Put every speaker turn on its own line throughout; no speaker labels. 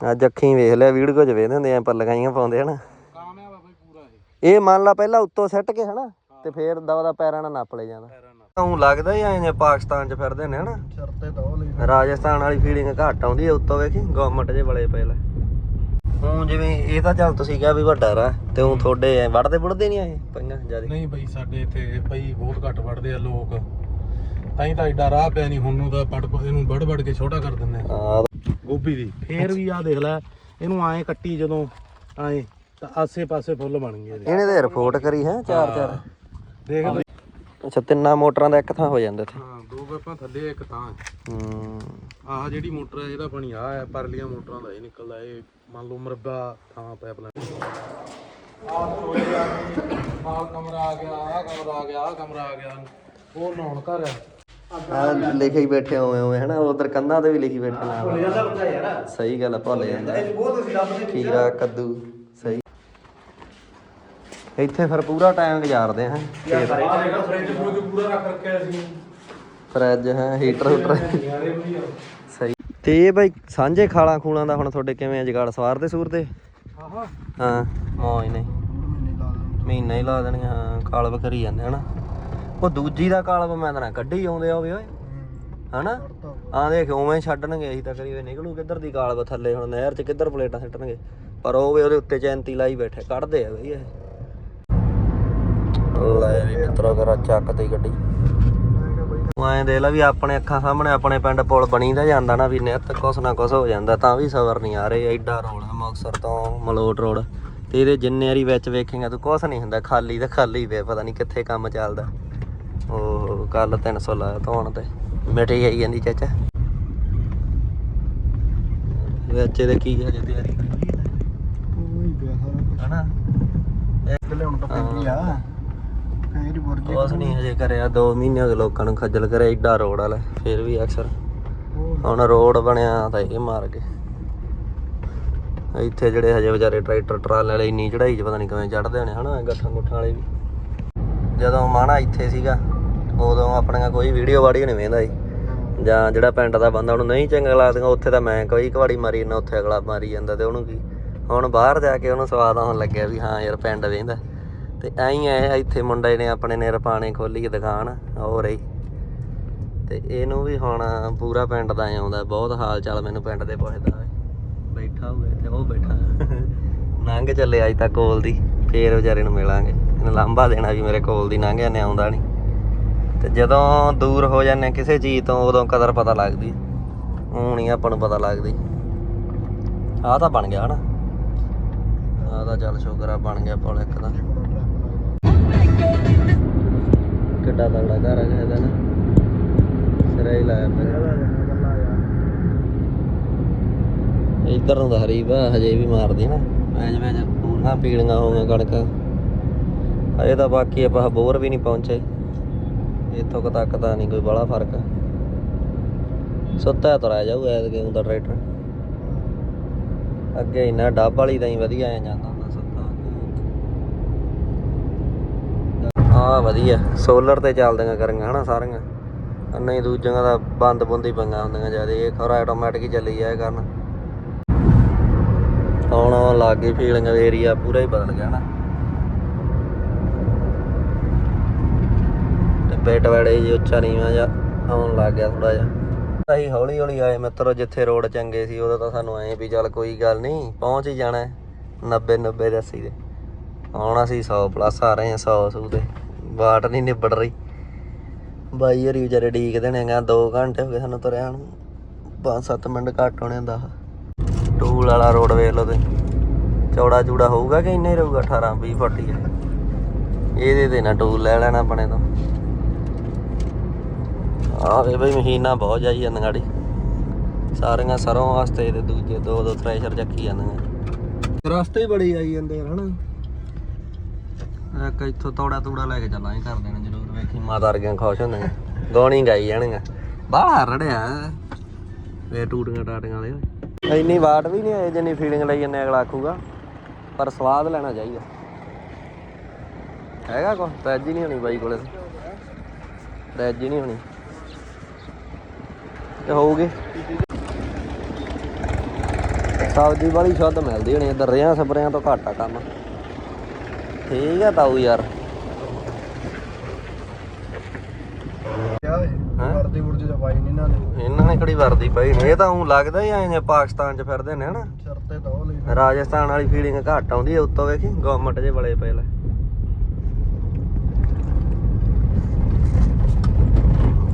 ਅੱਜ ਅੱਖੀਂ ਵੇਖ ਲਿਆ ਵੀਡੀਓ ਚ ਵੇਖਦੇ ਹੁੰਦੇ ਆ ਪਰ ਲਗਾਈਆਂ ਪਾਉਂਦੇ ਹਨ।
ਕਾਮਯਾਬ ਆ ਬਈ ਪੂਰਾ ਇਹ
ਇਹ ਮੰਨ ਲਾ ਪਹਿਲਾਂ ਉੱਤੋਂ ਸੱਟ ਕੇ ਹਨਾ ਤੇ ਫੇਰ ਦਵਾ ਦਾ ਪੈਰਾਂ ਨਾਲ ਨੱਪ ਲੈ ਜਾਂਦਾ। ਤੁਹਾਨੂੰ ਲੱਗਦਾ ਹੀ ਐਂ ਜੇ ਪਾਕਿਸਤਾਨ ਚ ਫਿਰਦੇ ਨੇ ਹਨਾ।
ਸ਼ਰਤੇ ਤਾਂ ਲਈ
ਰਾਜਸਥਾਨ ਵਾਲੀ ਫੀਲਿੰਗ ਘੱਟ ਆਉਂਦੀ ਹੈ ਉੱਤੋਂ ਵੇਖੀ ਗਵਰਨਮੈਂਟ ਜੇ ਬੜੇ ਪਏ ਲੈ। ਹੁਣ ਜਿਵੇਂ ਇਹ ਤਾਂ ਚੱਲ ਤੁਸੀਂ ਕਿਹਾ ਵੀ ਵੱਡਾ ਰਾ ਤੇ ਉਹ ਤੁਹਾਡੇ ਵੜਦੇ ਵੜਦੇ ਨਹੀਂ ਆਏ ਪਈਆਂ ਜ਼ਿਆਦਾ?
ਨਹੀਂ ਬਈ ਸਾਡੇ ਇੱਥੇ ਬਈ ਬਹੁਤ ਘੱਟ ਵੜਦੇ ਆ ਲੋਕ। ਤਾਂ ਹੀ ਤਾਂ ਏਡਾ ਰਾਹ ਪਿਆ ਨਹੀਂ ਹੁਣ ਨੂੰ ਤਾਂ ਪੜ ਇਹਨੂੰ ਵੜ ਵੜ ਕੇ ਛੋਟਾ ਕਰ ਦਿੰਦੇ ਆ ਗੋਭੀ ਦੀ। ਫੇਰ ਵੀ ਆ ਦੇਖ ਲੈ ਇਹਨੂੰ ਐਂ ਕੱਟੀ ਜਦੋਂ ਐਂ ਤਾਂ ਆਸੇ ਪਾਸੇ ਫੁੱਲ ਬਣ ਗਏ ਇਹਦੇ।
ਇਹਨੇ ਤੇ ਰਿਪੋਰਟ ਕਰੀ ਹੈ ਚਾਰ ਚਾਰ।
ਦੇਖ ਬਈ
ਅੱਛਾ ਤਿੰਨਾਂ ਮੋਟਰਾਂ ਦਾ ਇੱਕ ਥਾਂ ਹੋ ਜਾਂਦਾ ਇੱਥੇ।
ਹਾਂ ਦੋ ਗੱਪਾਂ ਥੱਲੇ ਇੱਕ ਤਾਂ
ਹੂੰ।
ਆਹ ਜਿਹੜੀ ਮੋਟਰ ਹੈ ਇਹਦਾ ਪਾਣੀ ਆ ਹੈ ਪਰਲੀਆਂ ਮੋਟਰਾਂ ਦਾ ਇਹ ਨਿਕਲਦਾ ਇਹ ਮੰਨ ਲਓ ਮਰਬਾ ਥਾਂ ਪਾਈਪਲਾਈਨ ਆਹ ਆ ਆਹ ਕਮਰਾ ਆ ਗਿਆ ਆਹ ਕਮਰਾ ਆ ਗਿਆ ਆਹ ਕਮਰਾ ਆ ਗਿਆ। ਹੋਰ ਨਹਾਉਣ ਘਰ ਹੈ
ਲਿਖੇ ਹੀ ਬੈਠੇ ਹੋਏ ਹੋਏ ਹਨਾ? ਉਧਰ ਕੰਧਾਂ ਤੇ ਵੀ ਲਿਖੀ ਬੈਠੇ ਨਾਲ ਸਹੀ ਗੱਲ ਆ ਭੁੱਲ ਜਾਂਦਾ ਖੀਰਾ ਕੱਦੂ ਸਹੀ। ਇੱਥੇ ਫਿਰ ਪੂਰਾ ਟਾਈਮ ਗੁਜ਼ਾਰਦੇ ਹਾਂ?
ਆਹ ਦੇਖੋ ਫ੍ਰਿਜ ਫ੍ਰਿਜ ਪੂਰਾ ਰੱਖ ਰੱਖਿਆ ਸੀ
ਫਰਿੱਜ ਹੈ? ਹੀਟਰ ਹੂਟਰ
ਵਧੀਆ
ਸਹੀ। ਤੇ ਇਹ ਬਾਈ ਸਾਂਝੇ ਖਾਲਾਂ ਖੂਲਾਂ ਦਾ ਹੁਣ ਤੁਹਾਡੇ ਕਿਵੇਂ ਆ ਜਗਾੜ? ਸਵਾਰਦੇ ਸੂਰਦੇ
ਆਹਾ।
ਹਾਂ। ਮੌਜ ਨਹੀਂ ਮਹੀਨਾ ਹੀ ਲਾ ਦੇਣਗੇ ਹਾਂ ਕਾਲਬ ਕਰੀ ਜਾਂਦੇ ਹਨਾ? ਉਹ ਦੂਜੀ ਦਾ ਕਾਲਬ ਮੈਂ ਤਾਂ ਨਾ ਕੱਢੀ ਆਉਂਦੇ ਆ ਓਏ। ਹਨਾ? ਆ ਦੇਖ, ਉਵੇਂ ਛੱਡਣਗੇ, ਅਸੀਂ ਤਾਂ ਕਰੀ ਨਿਕਲੂ। ਕਿੱਧਰ ਦੀ ਕਾਲਬ ਥੱਲੇ ਹੁਣ, ਨਹਿਰ 'ਚ ਕਿੱਧਰ ਪਲੇਟਾਂ ਸਿੱਟਣਗੇ? ਪਰ ਉਹ ਵੀ ਉਹਦੇ ਉੱਤੇ ਚੈਂਤੀ ਲਾਈ ਬੈਠੇ, ਕੱਢਦੇ ਆ ਬਈ ਇਹ। ਲੈ ਵੀ ਮਿੱਤਰੋ, ਕਰਾ ਚੱਕ ਤੇ ਗੱਡੀ। ਐਂ ਦੇ ਲਾ ਵੀ ਆਪਣੇ ਅੱਖਾਂ ਸਾਹਮਣੇ ਆਪਣੇ ਪਿੰਡ ਪੁਲ ਬਣੀ ਦਾ ਜਾਂਦਾ ਨਾ ਵੀ ਨਿੱਤ ਕੁਛ ਨਾ ਕੁਛ ਹੋ ਜਾਂਦਾ, ਤਾਂ ਵੀ ਸਬਰ ਨਹੀਂ ਆ ਰਹੇ। ਐਡਾ ਰੋਡ ਆ ਤੋਂ ਮਲੋਟ ਰੋਡ। ਤੇ ਜਿੰਨੇ ਵਾਰੀ ਵਿੱਚ ਵੇਖੇਗਾ ਤੂੰ ਕੁਛ ਨਹੀਂ ਹੁੰਦਾ, ਖਾਲੀ ਤੇ ਖਾਲੀ ਪਿਆ ਪਤਾ ਨਹੀਂ ਕਿੱਥੇ ਕੰਮ ਚੱਲਦਾ। ਉਹ ਕੱਲ 300 ਲਾਇਆ ਧੋਣ ਤੇ। ਮਿਟੀ ਆਈ ਜਾਂਦੀ ਚਾਚਾ। ਵਿੱਚ ਇਹਦੇ ਕੀ ਹਜੇ ਤਿਆਰੀ ਕਰੀ
ਕੋਈ ਪਿਆ ਸਾਰਾ
ਹਨਾ?
ਕੁਝ ਲਿਆਉਣ ਤਾਂ ਪੈਂਦੀ ਆ। ਫੇਰ ਹੀ ਬੁਰਜੀ
ਕੁਛ ਨਹੀਂ ਹਜੇ ਕਰਿਆ। 2 ਮਹੀਨੇ ਹੋ ਗਏ ਲੋਕਾਂ ਨੂੰ ਖੱਜਲ ਕਰਿਆ ਐਡਾ ਰੋਡ ਵਾਲਾ ਫਿਰ ਵੀ ਅਕਸਰ। ਹੁਣ ਰੋਡ ਬਣਿਆ ਤਾਂ ਇਹ ਮਾਰ ਕੇ ਇੱਥੇ ਜਿਹੜੇ ਹਜੇ ਵਿਚਾਰੇ ਟਰੈਕਟਰ ਟਰਾਲੇ ਵਾਲੇ ਇੰਨੀ ਚੜਾਈ 'ਚ ਪਤਾ ਨਹੀਂ ਕਿਵੇਂ ਚੜਦੇ ਹੋਣੇ ਹਨਾ ਗੱਠਾਂ ਗੁੱਠਾਂ ਵਾਲੇ ਵੀ। ਜਦੋਂ ਮਾਣਾ ਇੱਥੇ ਸੀਗਾ ਉਦੋਂ ਆਪਣੀਆਂ ਕੋਈ ਵੀਡੀਓ ਵਾੜੀ ਨਹੀਂ ਵੇਂਦਾ ਜੀ ਜਾਂ ਜਿਹੜਾ ਪਿੰਡ ਦਾ ਬੰਦਾ ਉਹਨੂੰ ਨਹੀਂ ਚੰਗਾ ਲੱਗਦਾ, ਉੱਥੇ ਤਾਂ ਮੈਂ ਕੋਈ ਕਵਾੜੀ ਮਾਰੀ ਨਾ, ਉੱਥੇ ਅਗਲਾ ਮਾਰੀ ਜਾਂਦਾ ਤੇ ਉਹਨੂੰ ਕੀ। ਹੁਣ ਬਾਹਰ ਜਾ ਕੇ ਉਹਨੂੰ ਸਵਾਦ ਆਉਣ ਲੱਗਿਆ ਵੀ ਹਾਂ ਯਾਰ ਪਿੰਡ ਵੇਂਦਾ। ਤੇ ਐਂ ਹੀ ਐ, ਇੱਥੇ ਮੁੰਡੇ ਨੇ ਆਪਣੇ ਨੇ ਰਪਾਣੇ ਖੋਲੀ ਦੁਕਾਨ ਹੋ ਰਹੀ ਤੇ ਇਹਨੂੰ ਵੀ ਹੁਣ ਪੂਰਾ ਪਿੰਡ ਦਾ ਹੀ ਆਉਂਦਾ, ਬਹੁਤ ਹਾਲ ਚਾਲ ਮੈਨੂੰ ਪਿੰਡ ਦੇ ਪੁੱਛਦਾ ਏ ਬੈਠਾ ਹੋਇਆ ਤੇ ਉਹ ਬੈਠਾ। ਲੰਘ ਚੱਲੇ ਅੱਜ ਤੱਕ ਕੋਲ ਦੀ, ਫੇਰ ਵਿਚਾਰੇ ਨੂੰ ਮਿਲਾਂਗੇ। ਇਹਨੂੰ ਲਾਂਭਾ ਦੇਣਾ ਵੀ ਮੇਰੇ ਕੋਲ ਦੀ ਲੰਘ ਜਾਂਦੇ ਆਉਂਦਾ ਨਹੀਂ ਤੇ ਜਦੋਂ ਦੂਰ ਹੋ ਜਾਂਦੇ ਕਿਸੇ ਚੀਜ਼ ਤੋਂ ਉਦੋਂ ਕਦਰ ਪਤਾ ਲੱਗਦੀ। ਹੁਣ ਨਹੀਂ ਆਪਾਂ ਨੂੰ ਪਤਾ ਲੱਗਦੀ। ਆਹ ਤਾਂ ਬਣ ਗਿਆ ਹਨਾ। ਆਹ ਤਾਂ ਚੱਲ ਸ਼ੁਕਰ ਆ ਬਣ ਗਿਆ ਪੁਲ ਇੱਕ ਦਾ ਕਿੱਡਾ ਤਗੜਾ ਘਰ ਹੈ ਇਹਦਾ ਨਾ। ਸਿਰਾ ਹੀ ਲਾਇਆ ਪਿਆ। ਇੱਧਰ ਨੂੰ ਤਾਂ ਹਰੀ ਵਾ ਹਜੇ ਵੀ ਮਾਰਦੀ ਨਾ। ਮੈਜ ਮੈਜ ਪੂਰੀਆਂ ਪੀਲੀਆਂ ਹੋ ਗਈਆਂ ਕਣਕਾਂ। ਹਜੇ ਤਾਂ ਬਾਕੀ ਆਪਾਂ ਬੋਰ ਵੀ ਨਹੀਂ ਪਹੁੰਚੇ। ਇੱਥੋਂ ਕੁ ਤੱਕ ਤਾਂ ਨਹੀਂ ਕੋਈ ਬੜਾ ਫ਼ਰਕ। ਸੁੱਤਾ ਤੁਰਿਆ ਜਾਊ ਐਤਕੇ ਹੁੰਦਾ ਟਰੈਕਟਰ। ਅੱਗੇ ਇੰਨਾ ਡੱਬ ਵਾਲੀ ਤਾਂ ਹੀ ਵਧੀਆ ਆ ਜਾਂਦਾ ਹੁੰਦਾ ਸੁੱਤਾ ਆ ਵਧੀਆ, ਸੋਲਰ ਤੇ ਚੱਲਦੀਆਂ ਕਰੀਆਂ ਹਨਾ ਸਾਰੀਆਂ। ਨਹੀਂ ਦੂਜੀਆਂ ਦਾ ਬੰਦ ਬੁੰਦੀ ਪੰਗਾ ਹੁੰਦੀਆਂ ਜ਼ਿਆਦਾ, ਇਹ ਖਰਾ ਆਟੋਮੈਟਿਕ ਹੀ ਚੱਲੀ ਜਾਏ ਕਰਨ। ਹੁਣ ਲਾਗੇ ਫੀਲਿੰਗ ਏਰੀਆ ਪੂਰਾ ਹੀ ਬਦਲ ਗਿਆ ਨਾ। ਤੇ ਬੇਟ ਜੀ, ਉੱਚਾ ਨੀਵਾਂ ਜਾ ਆਉਣ ਲੱਗ ਗਿਆ ਥੋੜਾ ਜਿਹਾ। ਅਸੀਂ ਹੌਲੀ ਹੌਲੀ ਆਏ, ਮਿੱਤਰੋ, ਜਿੱਥੇ ਰੋਡ ਚੰਗੇ ਸੀ, ਉਦੋਂ ਤਾਂ ਸਾਨੂੰ ਐਂ ਵੀ ਚੱਲ ਕੋਈ ਗੱਲ ਨਹੀਂ, ਪਹੁੰਚ ਹੀ ਜਾਣਾ 90 90 ਦੱਸੀ ਦੇ। ਹੁਣ ਅਸੀਂ 100 ਪਲੱਸ ਆ ਰਹੇ ਹਾਂ 100 ਸੂ ਤੇ ਬਾਟ ਨਹੀਂ ਨਿਬੜ ਰਹੀ। ਬਾਈ ਹਰੀ ਵਿਚਾਰੇ ਡੀਕਦੇ ਨੇ ਗਾ 2 ਘੰਟੇ ਹੋ ਗਏ ਸਾਨੂੰ ਤੁਰਿਆ ਨੂੰ। 5-7 ਮਿੰਟ ਘੱਟ ਹੋਣੇ ਦਾ ਟੂਲ ਵਾਲਾ ਰੋਡ ਵੇਖ ਲਓ ਤੇ ਚੌੜਾ ਚੂੜਾ ਹੋਊਗਾ ਕਿ ਇੰਨਾ ਹੀ ਰਹੂਗਾ 18 20 ਫੁੱਟ ਹੀ ਹੈ ਇਹਦੇ ਤੇ ਨਾ ਟੂਲ ਲੈ ਲੈਣਾ ਆਪਣੇ ਤੋਂ। ਆ ਵੇ ਬਈ ਮਸ਼ੀਨਾਂ ਬਹੁਤ ਜਾਈ ਜਾਂਦੀਆਂ ਗਾੜੀ। ਸਾਰੀਆਂ ਸਰੋਂ ਵਾਸਤੇ ਤੇ ਦੂਜੇ ਦੋ ਦੋ ਥ੍ਰੈਸ਼ਰ ਚੱਕੀ ਜਾਂਦੀਆਂ। ਰਸਤੇ ਹੀ ਬੜੀ ਆਈ ਜਾਂਦੇ ਹਨਾ? ਇੱਕ ਇੱਥੋਂ ਤੋੜਾ ਤੂੜਾ ਲੈ ਕੇ ਚੱਲਾਂਗੇ ਕਰ ਦੇਣਾ ਜ਼ਰੂਰ ਵੇਖੀ ਮਾਤਾ ਵਰਗੀਆਂ ਖੁਸ਼ ਹੁੰਦੀਆਂ ਗਾਣੀ ਗਾਈ ਜਾਣਗੀਆਂ। ਬਾਹਲਾ ਰੜਿਆ ਵੇ ਟੂਟੀਆਂ ਟਾਟੀਆਂ ਵਾਲੇ ਇੰਨੀ ਵਾਟ ਵੀ ਨਹੀਂ ਆਏ ਜਿੰਨੀ ਫੀਲਿੰਗ ਲਈ ਜੰਨੇ ਅਗਲਾ ਆਖੂਗਾ। ਪਰ ਸਵਾਦ ਲੈਣਾ ਚਾਹੀਦਾ। ਹੈਗਾ ਕੋ ਹੀ ਨਹੀਂ ਹੋਣੀ ਬਾਈ ਕੋਲੇ। ਹੀ ਨਹੀਂ ਹੋਣੀ। ਤੇ ਹੋਊਗੀ। ਸਬਜ਼ੀ ਵਾਲੀ ਸ਼ੁੱਧ ਮਿਲਦੀ ਹੋਣੀ, ਇੱਧਰ ਰਿਆਂ ਸਪਰਿਆਂ ਤੋਂ ਘੱਟ ਆ ਕੰਮ। ਠੀਕ ਆ ਤਾਊ ਯਾਰ।
ਵਰਦੀ ਵੁਰਦੀ ਤਾਂ ਪਾਈ ਨਹੀਂ ਇਹਨਾਂ ਨੇ
ਇਹਨਾਂ ਨੇ ਕਿਹੜੀ ਵਰਦੀ ਪਈ ਨੇ ਇਹ ਤਾਂ ਉਹ ਲੱਗਦਾ ਹੀ ਐਂ ਪਾਕਿਸਤਾਨ 'ਚ ਫਿਰਦੇ ਨੇ, ਹਨਾ?
ਸਿਰ ਤੇ ਤਾਂ ਉਹ ਲਈ
ਰਾਜਸਥਾਨ ਵਾਲੀ ਫੀਲਿੰਗ ਘੱਟ ਆਉਂਦੀ ਹੈ ਉੱਤੋਂ ਵੇਖੀ ਗਵਰਨਮੈਂਟ ਜੇ ਬਲੇ ਪਏ ਲੈ।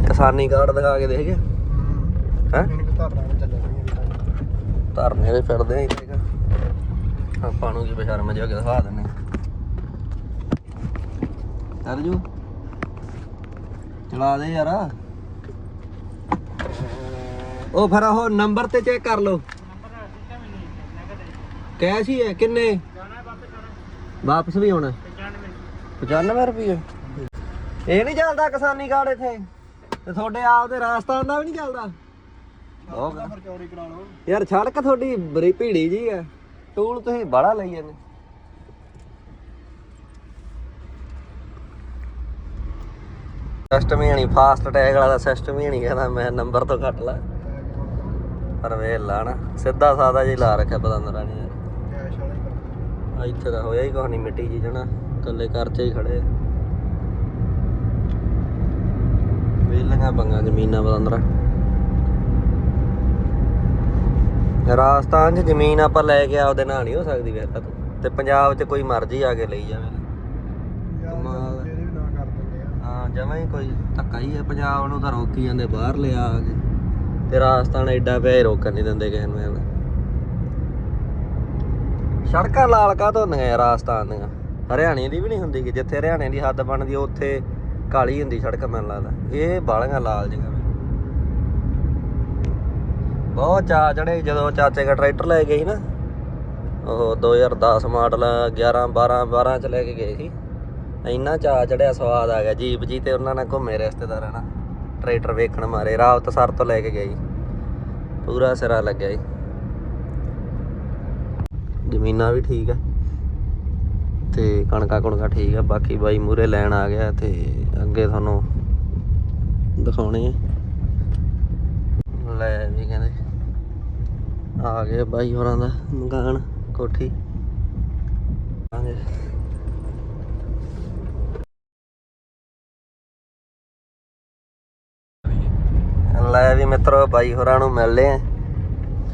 ਕਿਸਾਨੀ ਕਾਰਡ ਦਿਖਾ ਕੇ ਦੇਖ ਹੈ?
ਧਰਨੇ
ਦੇ ਫਿਰਦੇ ਆ ਇੱਥੇ ਆਪਾਂ ਨੂੰ ਕੀ ਬਸ਼ਰਮ ਜਿਹਾ ਕਿ ਦਿਖਾ ਦਿੰਨੇ ਅਰਜੂ, ਚਲਾ ਦੇ ਯਾਰ। ਉਹ ਫਿਰ ਉਹ ਨੰਬਰ ਤੇ ਚੈੱਕ ਕਰ ਲਓ। ਕੈਸ਼ ਹੀ ਹੈ, ਕਿੰਨੇ? ਵਾਪਸ ਵੀ ਆਉਣਾ। 95 ਰੁਪਏ ਇਹ ਨਹੀਂ ਚੱਲਦਾ ਕਿਸਾਨੀ ਕਾਰਡ ਇੱਥੇ। ਤੇ ਤੁਹਾਡੇ ਆਪ ਦੇ ਰਾਜਸਥਾਨ ਦਾ ਵੀ ਨਹੀਂ ਚੱਲਦਾ। ਬਹੁਤ।
ਫਿਰ ਚੋਰੀ ਕਰਾ ਲਓ।
ਯਾਰ ਸੜਕ ਤੁਹਾਡੀ ਬੜੀ ਭੀੜੀ ਜੀ ਆ। ਟੂਲ ਤੁਸੀਂ ਬੜਾ ਲਈ ਜਾਂਦੇ। ਸਿਸਟਮ ਹੀ ਨਹੀਂ ਫਾਸਟ ਟੈਗ ਵਾਲਾ ਸਿਸਟਮ ਹੀ ਨਹੀਂ ਕਹਿੰਦਾ ਮੈਂ ਨੰਬਰ ਤੋਂ ਕੱਟ ਲਾ। ਪਰ ਵੇ ਲਾਣਾ ਸਿੱਧਾ ਸਾਦਾ ਜੀ ਲਾ ਰੱਖਿਆ ਪਤੰਦਰਾ ਨੇ ਯਾਰ। ਇੱਥੇ ਤਾਂ ਹੋਇਆ ਹੀ ਕੁਛ ਨਹੀਂ ਮਿੱਟੀ ਜੀ ਜਣਾ ਕੱਲੇ ਘਰ 'ਚ ਹੀ ਖੜੇ ਵੇਲੀਆਂ ਬੰਗਾ ਜ਼ਮੀਨਾਂ ਪਤੰਦਰਾ। ਰਾਜਸਥਾਨ 'ਚ ਜ਼ਮੀਨ ਆਪਾਂ ਲੈ ਕੇ ਆਪਦੇ ਨਾਲ ਨਹੀਂ ਹੋ ਸਕਦੀ ਫਿਰ ਤਾਂ ਤੇ। ਪੰਜਾਬ 'ਚ ਕੋਈ ਮਰਜ਼ੀ ਆ ਕੇ ਲਈ ਜਾਵੇ। ਕਮਾਲ। ਹੈ।
ਇਹਦੇ ਵੀ ਨਾ ਕਰ ਦਿੰਦੇ ਆ।
ਹਾਂ ਜਮਾਂ ਹੀ ਕੋਈ ਧੱਕਾ ਹੀ ਹੈ ਪੰਜਾਬ ਨੂੰ ਤਾਂ ਰੋਕੀ ਜਾਂਦੇ ਬਾਹਰ ਲਿਆ ਆ ਕੇ। ਤੇ ਰਾਜਸਥਾਨ ਐਡਾ ਪਿਆ ਹੀ ਰੋਕਣ ਨਹੀਂ ਦਿੰਦੇ ਕਿਸੇ ਨੂੰ ਸੜਕਾਂ ਲਾਲ ਕਾ ਹੁੰਦੀਆਂ ਯਾਰ ਰਾਜਸਥਾਨ ਦੀਆਂ? ਹਰਿਆਣੇ ਦੀ ਵੀ ਨਹੀਂ ਹੁੰਦੀ ਕਿ ਜਿੱਥੇ ਹਰਿਆਣੇ ਦੀ ਹੱਦ ਬਣਦੀ ਉੱਥੇ ਕਾਲੀ ਹੁੰਦੀ ਸੜਕ ਮੈਨੂੰ ਲੱਗਦਾ। ਇਹ ਬਾਲੀਆਂ ਲਾਲ ਜਿਹੀਆਂ ਬਹੁਤ ਚਾ ਚੜੇ ਜਦੋਂ ਚਾਚੇ ਦਾ ਟਰੈਕਟਰ ਲੈ ਗਏ ਸੀ ਨਾ, ਉਹ 2010 ਮਾਡਲ 11 12 12 ਚ ਲੈ ਕੇ ਗਏ ਸੀ। ਇੰਨਾ ਚਾ ਚੜਿਆ ਸਵਾਦ ਆ ਗਿਆ, ਜੀਪ ਜੀ ਤੇ ਉਹਨਾਂ ਨਾਲ ਘੁੰਮੇ ਰਿਸ਼ਤੇਦਾਰਾਂ ਨਾਲ, ਟਰੈਕਟਰ ਵੇਖਣ ਮਾਰੇ ਰਾਵਤ ਸਰ ਤੋਂ ਲੈ ਕੇ ਗਏ ਪੂਰਾ ਸਿਰਾ ਲੱਗਿਆ ਜੀ ਜ਼ਮੀਨਾਂ ਵੀ ਠੀਕ ਆ, ਤੇ ਕਣਕਾਂ ਕੁਣਕਾਂ ਠੀਕ ਆ, ਬਾਕੀ ਬਾਈ ਮੂਰੇ ਲੈਣ ਆ ਗਿਆ ਤੇ ਅੱਗੇ ਤੁਹਾਨੂੰ ਦਿਖਾਉਣੇ ਆ। ਲੈ ਵੀ ਕਹਿੰਦੇ। ਆ ਗਏ ਬਾਈ ਹੋਰਾਂ ਦਾ ਮਕਾਨ ਕੋਠੀ। ਆਂਗੇ ਲੈ ਵੀ ਮਿੱਤਰੋ ਬਾਈ ਹੋਰਾਂ ਨੂੰ ਮਿਲਦੇ ਆ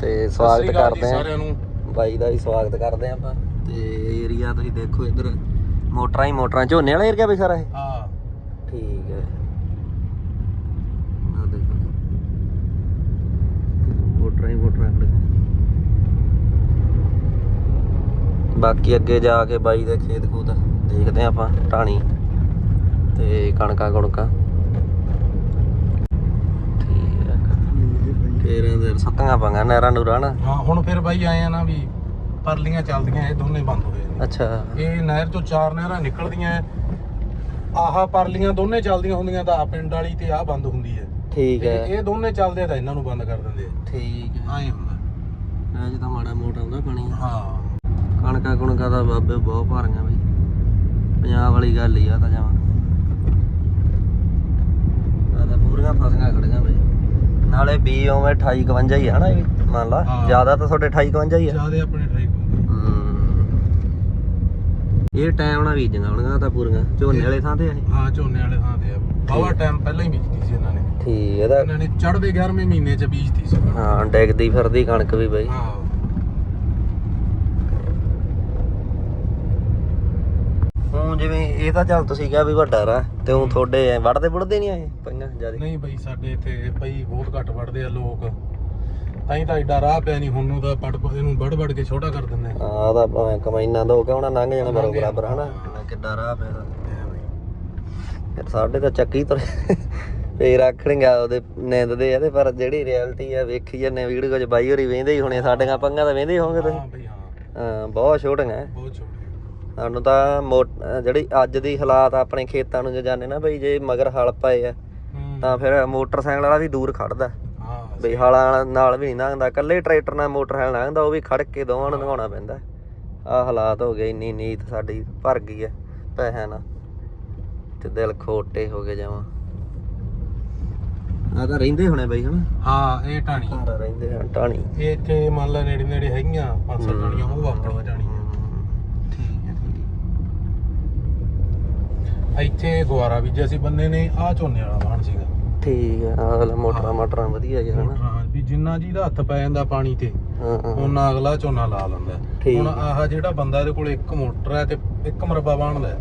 ਤੇ ਸਵਾਗਤ ਕਰਦੇ ਆ।
ਸਾਰਿਆਂ ਨੂੰ।
ਬਾਈ ਦਾ ਵੀ ਸਵਾਗਤ ਕਰਦੇ ਆ ਆਪਾਂ। ਤੇ ਏਰੀਆ ਤੁਸੀਂ ਦੇਖੋ ਇੱਧਰ ਮੋਟਰਾਂ ਹੀ ਮੋਟਰਾਂ ਝੋਨੇ ਵਾਲਾ ਏਰੀਆ ਵੀ ਸਾਰਾ ਇਹ?
ਹਾਂ।
ਠੀਕ ਹੈ ਆ ਦੇਖੋ ਮੋਟਰਾਂ ਹੀ ਮੋਟਰਾਂ ਖੜੀਆਂ ਬਾਕੀ ਅੱਗੇ ਜਾ ਕੇ ਬਾਈ ਦੇ ਖੇਤ ਖੂਤ ਦੇਖਦੇ ਆ ਆਪਾਂ ਢਾਣੀ ਤੇ ਕਣਕਾਂ ਕੁਣਕਾਂ ਹੈ ਫੇਰ ਇਹਦੇ ਸੱਤਾਂ ਪੰਗਾ ਨਹਿਰਾਂ ਨੂਰਾਂ ਨਾ।
ਹਾਂ ਹੁਣ ਫਿਰ ਬਾਈ ਆਏ ਆ ਨਾ ਵੀ ਪਰਲੀਆਂ ਚੱਲਦੀਆਂ ਇਹ ਦੋਨੇ ਬੰਦ ਹੋਏ ਨੇ।
ਅੱਛਾ।
ਇਹ ਨਹਿਰ ਤੋਂ ਚਾਰ ਨਹਿਰਾਂ ਨਿਕਲਦੀਆਂ। ਆਹ ਪਰਲੀਆਂ ਦੋਨੇ ਚੱਲਦੀਆਂ ਹੁੰਦੀਆਂ ਤਾਂ ਆਹ ਪਿੰਡ ਵਾਲੀ ਤੇ ਆਹ ਬੰਦ ਹੁੰਦੀ ਹੈ।
ਠੀਕ ਹੈ।
ਇਹ ਦੋਨੇ ਚੱਲਦੇ ਆ ਤਾਂ ਇਹਨਾਂ ਨੂੰ ਬੰਦ ਕਰ ਦਿੰਦੇ
ਠੀਕ ਹੈ।
ਆ ਐਂ ਹੁੰਦਾ।
ਅੱਜ ਤਾਂ ਮਾੜਾ ਮੋਟਾ ਹੁੰਦਾ ਪਾਣੀ।
ਹਾਂ।
ਕਣਕਾਂ ਕੁਣਕਾਂ ਦਾ ਬਾਬੇ ਬਹੁਤ ਭਾਰੀਆਂ ਬਈ। ਪੰਜਾਬ ਵਾਲੀ ਗੱਲ ਹੀ ਆ ਤਾਂ ਜਾਵਾਂ ਆ ਤਾਂ ਪੂਰੀਆਂ ਫਸੀਆਂ ਖੜੀਆਂ ਬਈ। ਨਾਲੇ ਬੀ ਉਵੇਂ 28 51 ਹੀ ਆ ਨਾ ਇਹ ਮੰਨ ਲਾ।
ਹਾਂ।
ਜ਼ਿਆਦਾ ਤਾਂ ਤੁਹਾਡੇ 28 51 ਹੀ ਆ।
ਜਿਆਦੇ ਆਪਣੇ ਠਾਈ ਹੁੰਦੇ
ਹੂੰ। ਇਹ ਟਾਈਮ ਨਾਲ ਬੀਜੀਆਂ ਹੋਣਗੀਆਂ ਤਾਂ ਪੂਰੀਆਂ। ਝੋਨੇ ਵਾਲੇ ਥਾਂ ਤੇ ਆ ਇਹ?
ਹਾਂ ਝੋਨੇ ਵਾਲੇ ਥਾਂ ਤੇ ਆ। ਬਾਵਾ ਟਾਈਮ ਪਹਿਲਾਂ ਹੀ ਬੀਜਤੀ ਸੀ ਇਹਨਾਂ ਨੇ।
ਠੀਕ ਇਹਦਾ
ਇਹਨਾਂ ਨੇ ਚੜ੍ਹਦੇ 11ਵੇਂ ਮਹੀਨੇ ਚ ਬੀਜਤੀ ਸੀ।
ਹਾਂ ਡਿੱਗਦੀ ਫਿਰਦੀ ਕਣਕ ਵੀ ਬਈ।
ਹਾਂ।
ਹੁਣ ਜਿਵੇਂ ਇਹ ਤਾਂ ਚੱਲ ਤੁਸੀਂ ਕਿਹਾ ਵੀ ਵੱਡਾ ਰਾ ਤੇ ਹੁਣ ਤੁਹਾਡੇ ਵੜਦੇ ਵੜਦੇ ਨਹੀਂ ਆਏ ਪਈਆਂ ਜ਼ਿਆਦਾ?
ਨਹੀਂ ਬਈ ਸਾਡੇ ਇੱਥੇ ਬਈ ਬਹੁਤ ਘੱਟ ਵੜਦੇ ਆ ਲੋਕ। ਤਾਂ ਹੀ ਤਾਂ ਏਡਾ ਰਾਹ ਪਿਆ ਨਹੀਂ ਹੁਣ ਨੂੰ ਤਾਂ ਪੜ ਇਹਨੂੰ ਵੜ ਵੜ ਕੇ ਛੋਟਾ ਕਰ ਦਿੰਦੇ ਆ।
ਆ ਤਾਂ ਭਾਵੇਂ ਕਮਾਈਨਾ ਦੋ ਕਿਉਂ ਨਾ ਲੰਘ ਜਾਣਾ ਬਰੋ। ਬਰਾਬਰ ਹਨਾ? ਕਿੱਡਾ ਰਾਹ ਪਿਆ ਦਾ। ਫਿਰ ਸਾਡੇ ਤਾਂ ਚੱਕੀ ਤੁਰ ਫੇਰ ਆਖਣਗੇ ਉਹਦੇ ਨਿੰਦਦੇ ਆ ਤੇ ਪਰ ਜਿਹੜੀ ਰਿਐਲਿਟੀ ਆ ਵੇਖੀ ਜਾਂਦੇ ਵੀਡੀਓ ਚ ਬਾਈ ਹੋਰੀ ਵੇਂਦੇ ਹੀ ਹੋਣੇ ਸਾਡੀਆਂ ਪੰਗਾਂ ਤਾਂ ਵੇਂਦੇ ਹੀ ਤੁਸੀਂ।
ਹਾਂ ਬਈ ਹਾਂ।
ਬਹੁਤ ਛੋਟੀਆਂ।
ਬਹੁਤ ਛੋਟੇ
ਸਾਨੂੰ ਤਾਂ ਮੋ- ਅਹ ਜਿਹੜੀ ਅੱਜ ਦੀ ਹਾਲਾਤ ਆਪਣੇ ਖੇਤਾਂ ਨੂੰ ਜੇ ਜਾਣੇ ਨਾ ਬਈ ਜੇ ਮਗਰ ਹਲ ਪਏ ਆ ਤਾਂ ਫਿਰ ਮੋਟਰਸਾਈਕਲ ਵਾਲਾ ਵੀ ਦੂਰ ਖੜਦਾ।
ਹਾਂ
ਬਈ ਹਾਲਾਂ ਨਾਲ ਵੀ ਨਹੀਂ ਲੰਘਦਾ ਇਕੱਲੇ ਟਰੈਕਟਰ ਨਾਲ ਮੋਟਰਸਾਈਕਲ ਲੰਘਦਾ ਉਹ ਵੀ ਖੜ ਕੇ ਦੋਵਾਂ ਨੂੰ ਲੰਘਾਉਣਾ ਪੈਂਦਾ। ਆ ਹਾਲਾਤ ਹੋ ਗਏ ਇੰਨੀ ਨੀਤ ਸਾਡੀ ਭਰ ਗਈ ਐ ਪੈਸਿਆਂ ਨਾਲ। ਤੇ ਦਿਲ ਖੋਟੇ ਹੋ ਗਏ ਜਾਵਾਂ ਆ ਤਾਂ ਰਹਿੰਦੇ ਹੋਣੇ ਬਈ ਹਨਾ?
ਹਾਂ ਇਹ
ਘਰ ਰਹਿੰਦੇ ਆ ਟਾਣੀ
ਇਹ ਇੱਥੇ ਮੰਨ ਲਾ ਨੇੜੇ ਨੇੜੇ ਹੈਗੀਆਂ ਪੰਜ ਸੱਤ ਉਹ ਆਪਣਾ ਢਾਣੀ
ਠੀਕ ਹੈ ਠੀਕ
ਇੱਥੇ ਗੁਆਰਾ ਬੀਜਿਆ ਸੀ ਬੰਦੇ ਨੇ ਆ ਝੋਨੇ ਵਾਲਾ ਵਾਹਣ ਸੀਗਾ।
ਠੀਕ ਆਹ ਵਾਲਾ ਮੋਟਰਾਂ ਮਾਟਰਾਂ ਵਧੀਆ ਜਿਹਾ ਹਨਾ
ਵੀ ਜਿੰਨਾ ਜੀ ਦਾ ਹੱਥ ਪੈ ਜਾਂਦਾ ਪਾਣੀ ਤੇ
ਹਾਂ ਹਾਂ।
ਉਹਨਾਂ ਅਗਲਾ ਝੋਨਾ ਲਾ ਲੈਂਦਾ।
ਠੀਕ
ਹੁਣ ਆਹ ਜਿਹੜਾ ਬੰਦਾ ਇਹਦੇ ਕੋਲ ਇੱਕ ਮੋਟਰ ਹੈ ਤੇ ਇੱਕ ਮਰਬਾ ਵਾਹਣਦਾ ਹੈ।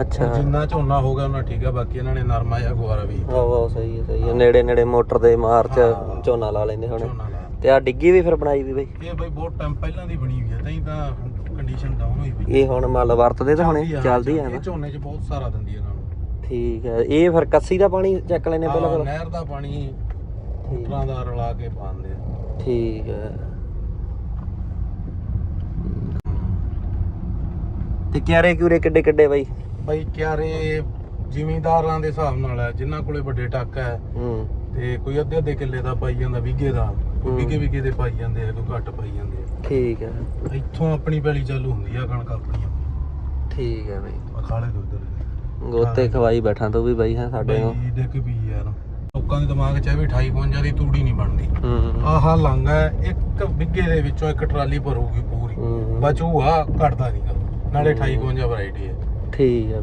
ਅੱਛਾ।
ਜਿੰਨਾ ਝੋਨਾ ਹੋ ਗਿਆ ਉਹਨਾਂ ਠੀਕ ਆ ਬਾਕੀ ਇਹਨਾਂ ਨੇ ਨਰਮਾ ਜਾਂ ਗੁਆਰਾ ਵੀ
ਆਹ ਵਾਹ ਸਹੀ ਹੈ ਸਹੀ ਹੈ। ਨੇੜੇ ਨੇੜੇ ਮੋਟਰ ਦੇ ਮਾਰਚ
ਹਾਂ।
ਝੋਨਾ ਲਾ ਲੈਂਦੇ ਹੋਣੇ।
ਝੋਨਾ ਲਾ
ਤੇ ਆ ਡਿੱਗੀ ਵੀ ਫਿਰ ਬਣਾਈ ਵੀ ਬਈ?
ਇਹ ਬਈ ਬਹੁਤ ਟਾਈਮ ਪਹਿਲਾਂ ਦੀ ਬਣੀ ਹੋਈ ਹੈ ਤਾਂ ਹੀ ਤਾਂ ਕੰਡੀਸ਼ਨ ਡਾਊਨ ਹੋਈ ਪਈ।
ਇਹ ਹੁਣ ਮੰਨ ਲਾ ਵਰਤਦੇ ਤਾਂ ਹੁਣੇ
ਆ,
ਚੱਲਦੀ ਆ
ਇਹ
ਨਾ।
ਝੋਨੇ 'ਚ ਬਹੁਤ ਸਾਰਾ ਦਿੰਦੀ ਇਹਨਾਂ ਨੂੰ
ਠੀਕ ਹੈ ਇਹ ਫਿਰ ਕੱਸੀ ਦਾ ਪਾਣੀ ਚੱਕ ਲੈਨੇ ਪਹਿਲਾਂ
ਆਹ,
ਪਹਿਲਾਂ
ਨਹਿਰ ਦਾ ਪਾਣੀ ਮੋਟਰਾਂ ਦਾ ਰਲਾ ਕੇ ਪਾਉਂਦੇ ਆ।
ਠੀਕ ਹੈ। ਤੇ ਕਿਆਰੇ ਕਿਉਰੇ ਕਿੱਡੇ ਕਿੱਡੇ ਬਈ?
ਬਈ ਕਿਆਰੇ ਜ਼ਿਮੀਂਦਾਰਾਂ ਦੇ ਹਿਸਾਬ ਨਾਲ ਹੈ ਜਿਨ੍ਹਾਂ ਕੋਲੇ ਵੱਡੇ ਟੱਕ ਹੈ।
ਹੂੰ।
ਤੇ ਕੋਈ ਅੱਧੇ ਅੱਧੇ ਕਿੱਲੇ ਦਾ ਪਾਈ ਜਾਂਦਾ ਵਿਗੇ ਦਾ। ਕੋਈ
ਹੂੰ।
ਵਿਗੇ ਵਿਗੇ ਦੇ ਪਾਈ ਜਾਂਦੇ ਆ ਕੋਈ ਘੱਟ ਪਾਈ ਜਾਂਦੇ
ਠੀਕ ਹੈ।
ਇੱਥੋਂ ਆਪਣੀ ਪੈਲੀ ਚਾਲੂ ਹੁੰਦੀ ਆ ਕਣਕ ਆਪਣੀ
ਠੀਕ ਹੈ ਬਈ।
ਅਖਾਲੇ ਤੋਂ
ਗੋਤੇ ਖਵਾਈ ਬੈਠਾ ਤੂੰ ਵੀ ਬਈ ਹੈ ਸਾਡੇ ਨੂੰ
ਬਈ ਡਿੱਗ ਵੀ ਯਾਰ। ਲੋਕਾਂ ਦੇ ਦਿਮਾਗ 'ਚ ਇਹ ਵੀ 28 52 ਦੀ ਤੂੜੀ ਨਹੀਂ ਬਣਦੀ।
ਹੂੰ
ਆਹ ਲੰਗ ਹੈ ਇੱਕ ਵਿਗੇ ਦੇ ਵਿੱਚੋਂ ਇੱਕ ਟਰਾਲੀ ਭਰੂਗੀ ਪੂਰੀ।
ਹੂੰ
ਬਚੂ ਆ ਘਟਦਾ ਨਹੀਂਗਾ ਨਾਲੇ 28 52 ਵੈਰਾਈਟੀ ਹੈ।
ਠੀਕ ਹੈ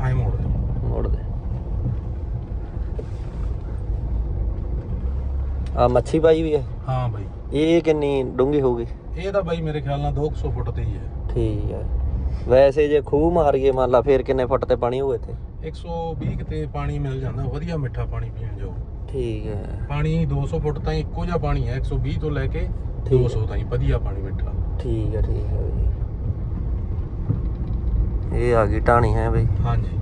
ਐ ਮੋੜ ਦੇ।
ਮੋੜ ਦੇ। ਆ ਮੱਛੀ ਪਾਈ ਵੀ ਹੈ।
ਹਾਂ ਬਾਈ।
ਇਹ ਕਿੰਨੀ ਡੂੰਗੀ ਹੋਊਗੀ?
ਇਹ ਤਾਂ ਬਾਈ ਮੇਰੇ ਖਿਆਲ ਨਾਲ 200 ਫੁੱਟ ਤੇ ਹੀ ਹੈ।
ਠੀਕ ਹੈ। ਵੈਸੇ ਜੇ ਖੂਹ ਮਾਰੀਏ ਮੰਨ ਲਾ ਫੇਰ ਕਿੰਨੇ ਫੁੱਟ ਤੇ ਪਾਣੀ ਹੋਵੇ ਇੱਥੇ?
120 ਤੇ ਪਾਣੀ ਮਿਲ ਜਾਂਦਾ ਵਧੀਆ ਮਿੱਠਾ ਪਾਣੀ ਪੀਣ ਜੋ
ਠੀਕ ਹੈ।
ਪਾਣੀ 200 ਫੁੱਟ ਤਾਈਂ ਇੱਕੋ ਜਿਹਾ ਪਾਣੀ ਹੈ 120 ਤੋਂ ਲੈ ਕੇ
ਠੀਕ।
200 ਤਾਈਂ ਵਧੀਆ ਪਾਣੀ ਮਿੱਠਾ।
ਠੀਕ ਹੈ ਠੀਕ ਹੈ ਬਈ। ਇਹ ਆ ਗਈ ਟਾਣੀ ਹੈ ਬਈ?
ਹਾਂਜੀ।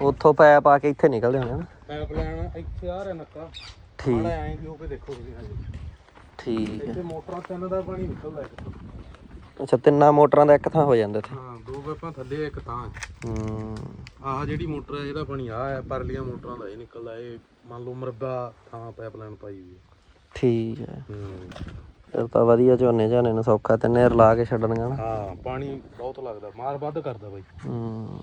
ਉੱਥੋਂ ਪੈਪ ਆ ਕੇ ਇੱਥੇ ਨਿਕਲਦੇ ਹੋਣੇ ਨਾ?
ਪਾਈਪ ਲਾਈਨ ਇੱਥੇ ਆ ਰਿਹਾ ਨੱਕਾ।
ਠੀਕ।
ਮਾੜਾ ਐਂ ਵੀ ਹੋ ਕੇ ਦੇਖੋ ਤੁਸੀਂ ਹਾਂਜੀ।
ਠੀਕ ਹੈ।
ਇੱਥੇ ਮੋਟਰਾਂ ਤਿੰਨ ਦਾ ਪਾਣੀ ਨਿਕਲਦਾ ਇੱਕ
ਅੱਛਾ ਤਿੰਨਾਂ ਮੋਟਰਾਂ ਦਾ ਇੱਕ ਥਾਂ ਹੋ ਜਾਂਦਾ ਇੱਥੇ।
ਹਾਂ ਦੋ ਪਾਈਪਾਂ ਥੱਲੇ ਇੱਕ ਤਾਂ
ਹੂੰ।
ਆਹ ਜਿਹੜੀ ਮੋਟਰ ਹੈ ਇਹਦਾ ਪਾਣੀ ਆ ਹੈ ਪਰਲੀਆਂ ਮੋਟਰਾਂ ਦਾ ਇਹ ਨਿਕਲਦਾ ਇਹ ਮੰਨ ਲਓ ਮਰਬਾ ਥਾਂ ਪਾਈਪਲਾਈਨ ਪਾਈ ਹੋਈ ਹੈ।
ਠੀਕ ਹੈ।
ਹੂੰ।
ਫਿਰ ਤਾਂ ਵਧੀਆ ਝੋਨੇ ਝਾਨੇ ਨੂੰ ਸੌਖਾ ਤੇ ਨਹਿਰ ਲਾ ਕੇ ਛੱਡਣਗਾ ਨਾ।
ਹਾਂ ਪਾਣੀ ਬਹੁਤ ਲੱਗਦਾ ਮਾਰ ਵੱਧ ਕਰਦਾ ਬਾਈ।
ਹੂੰ।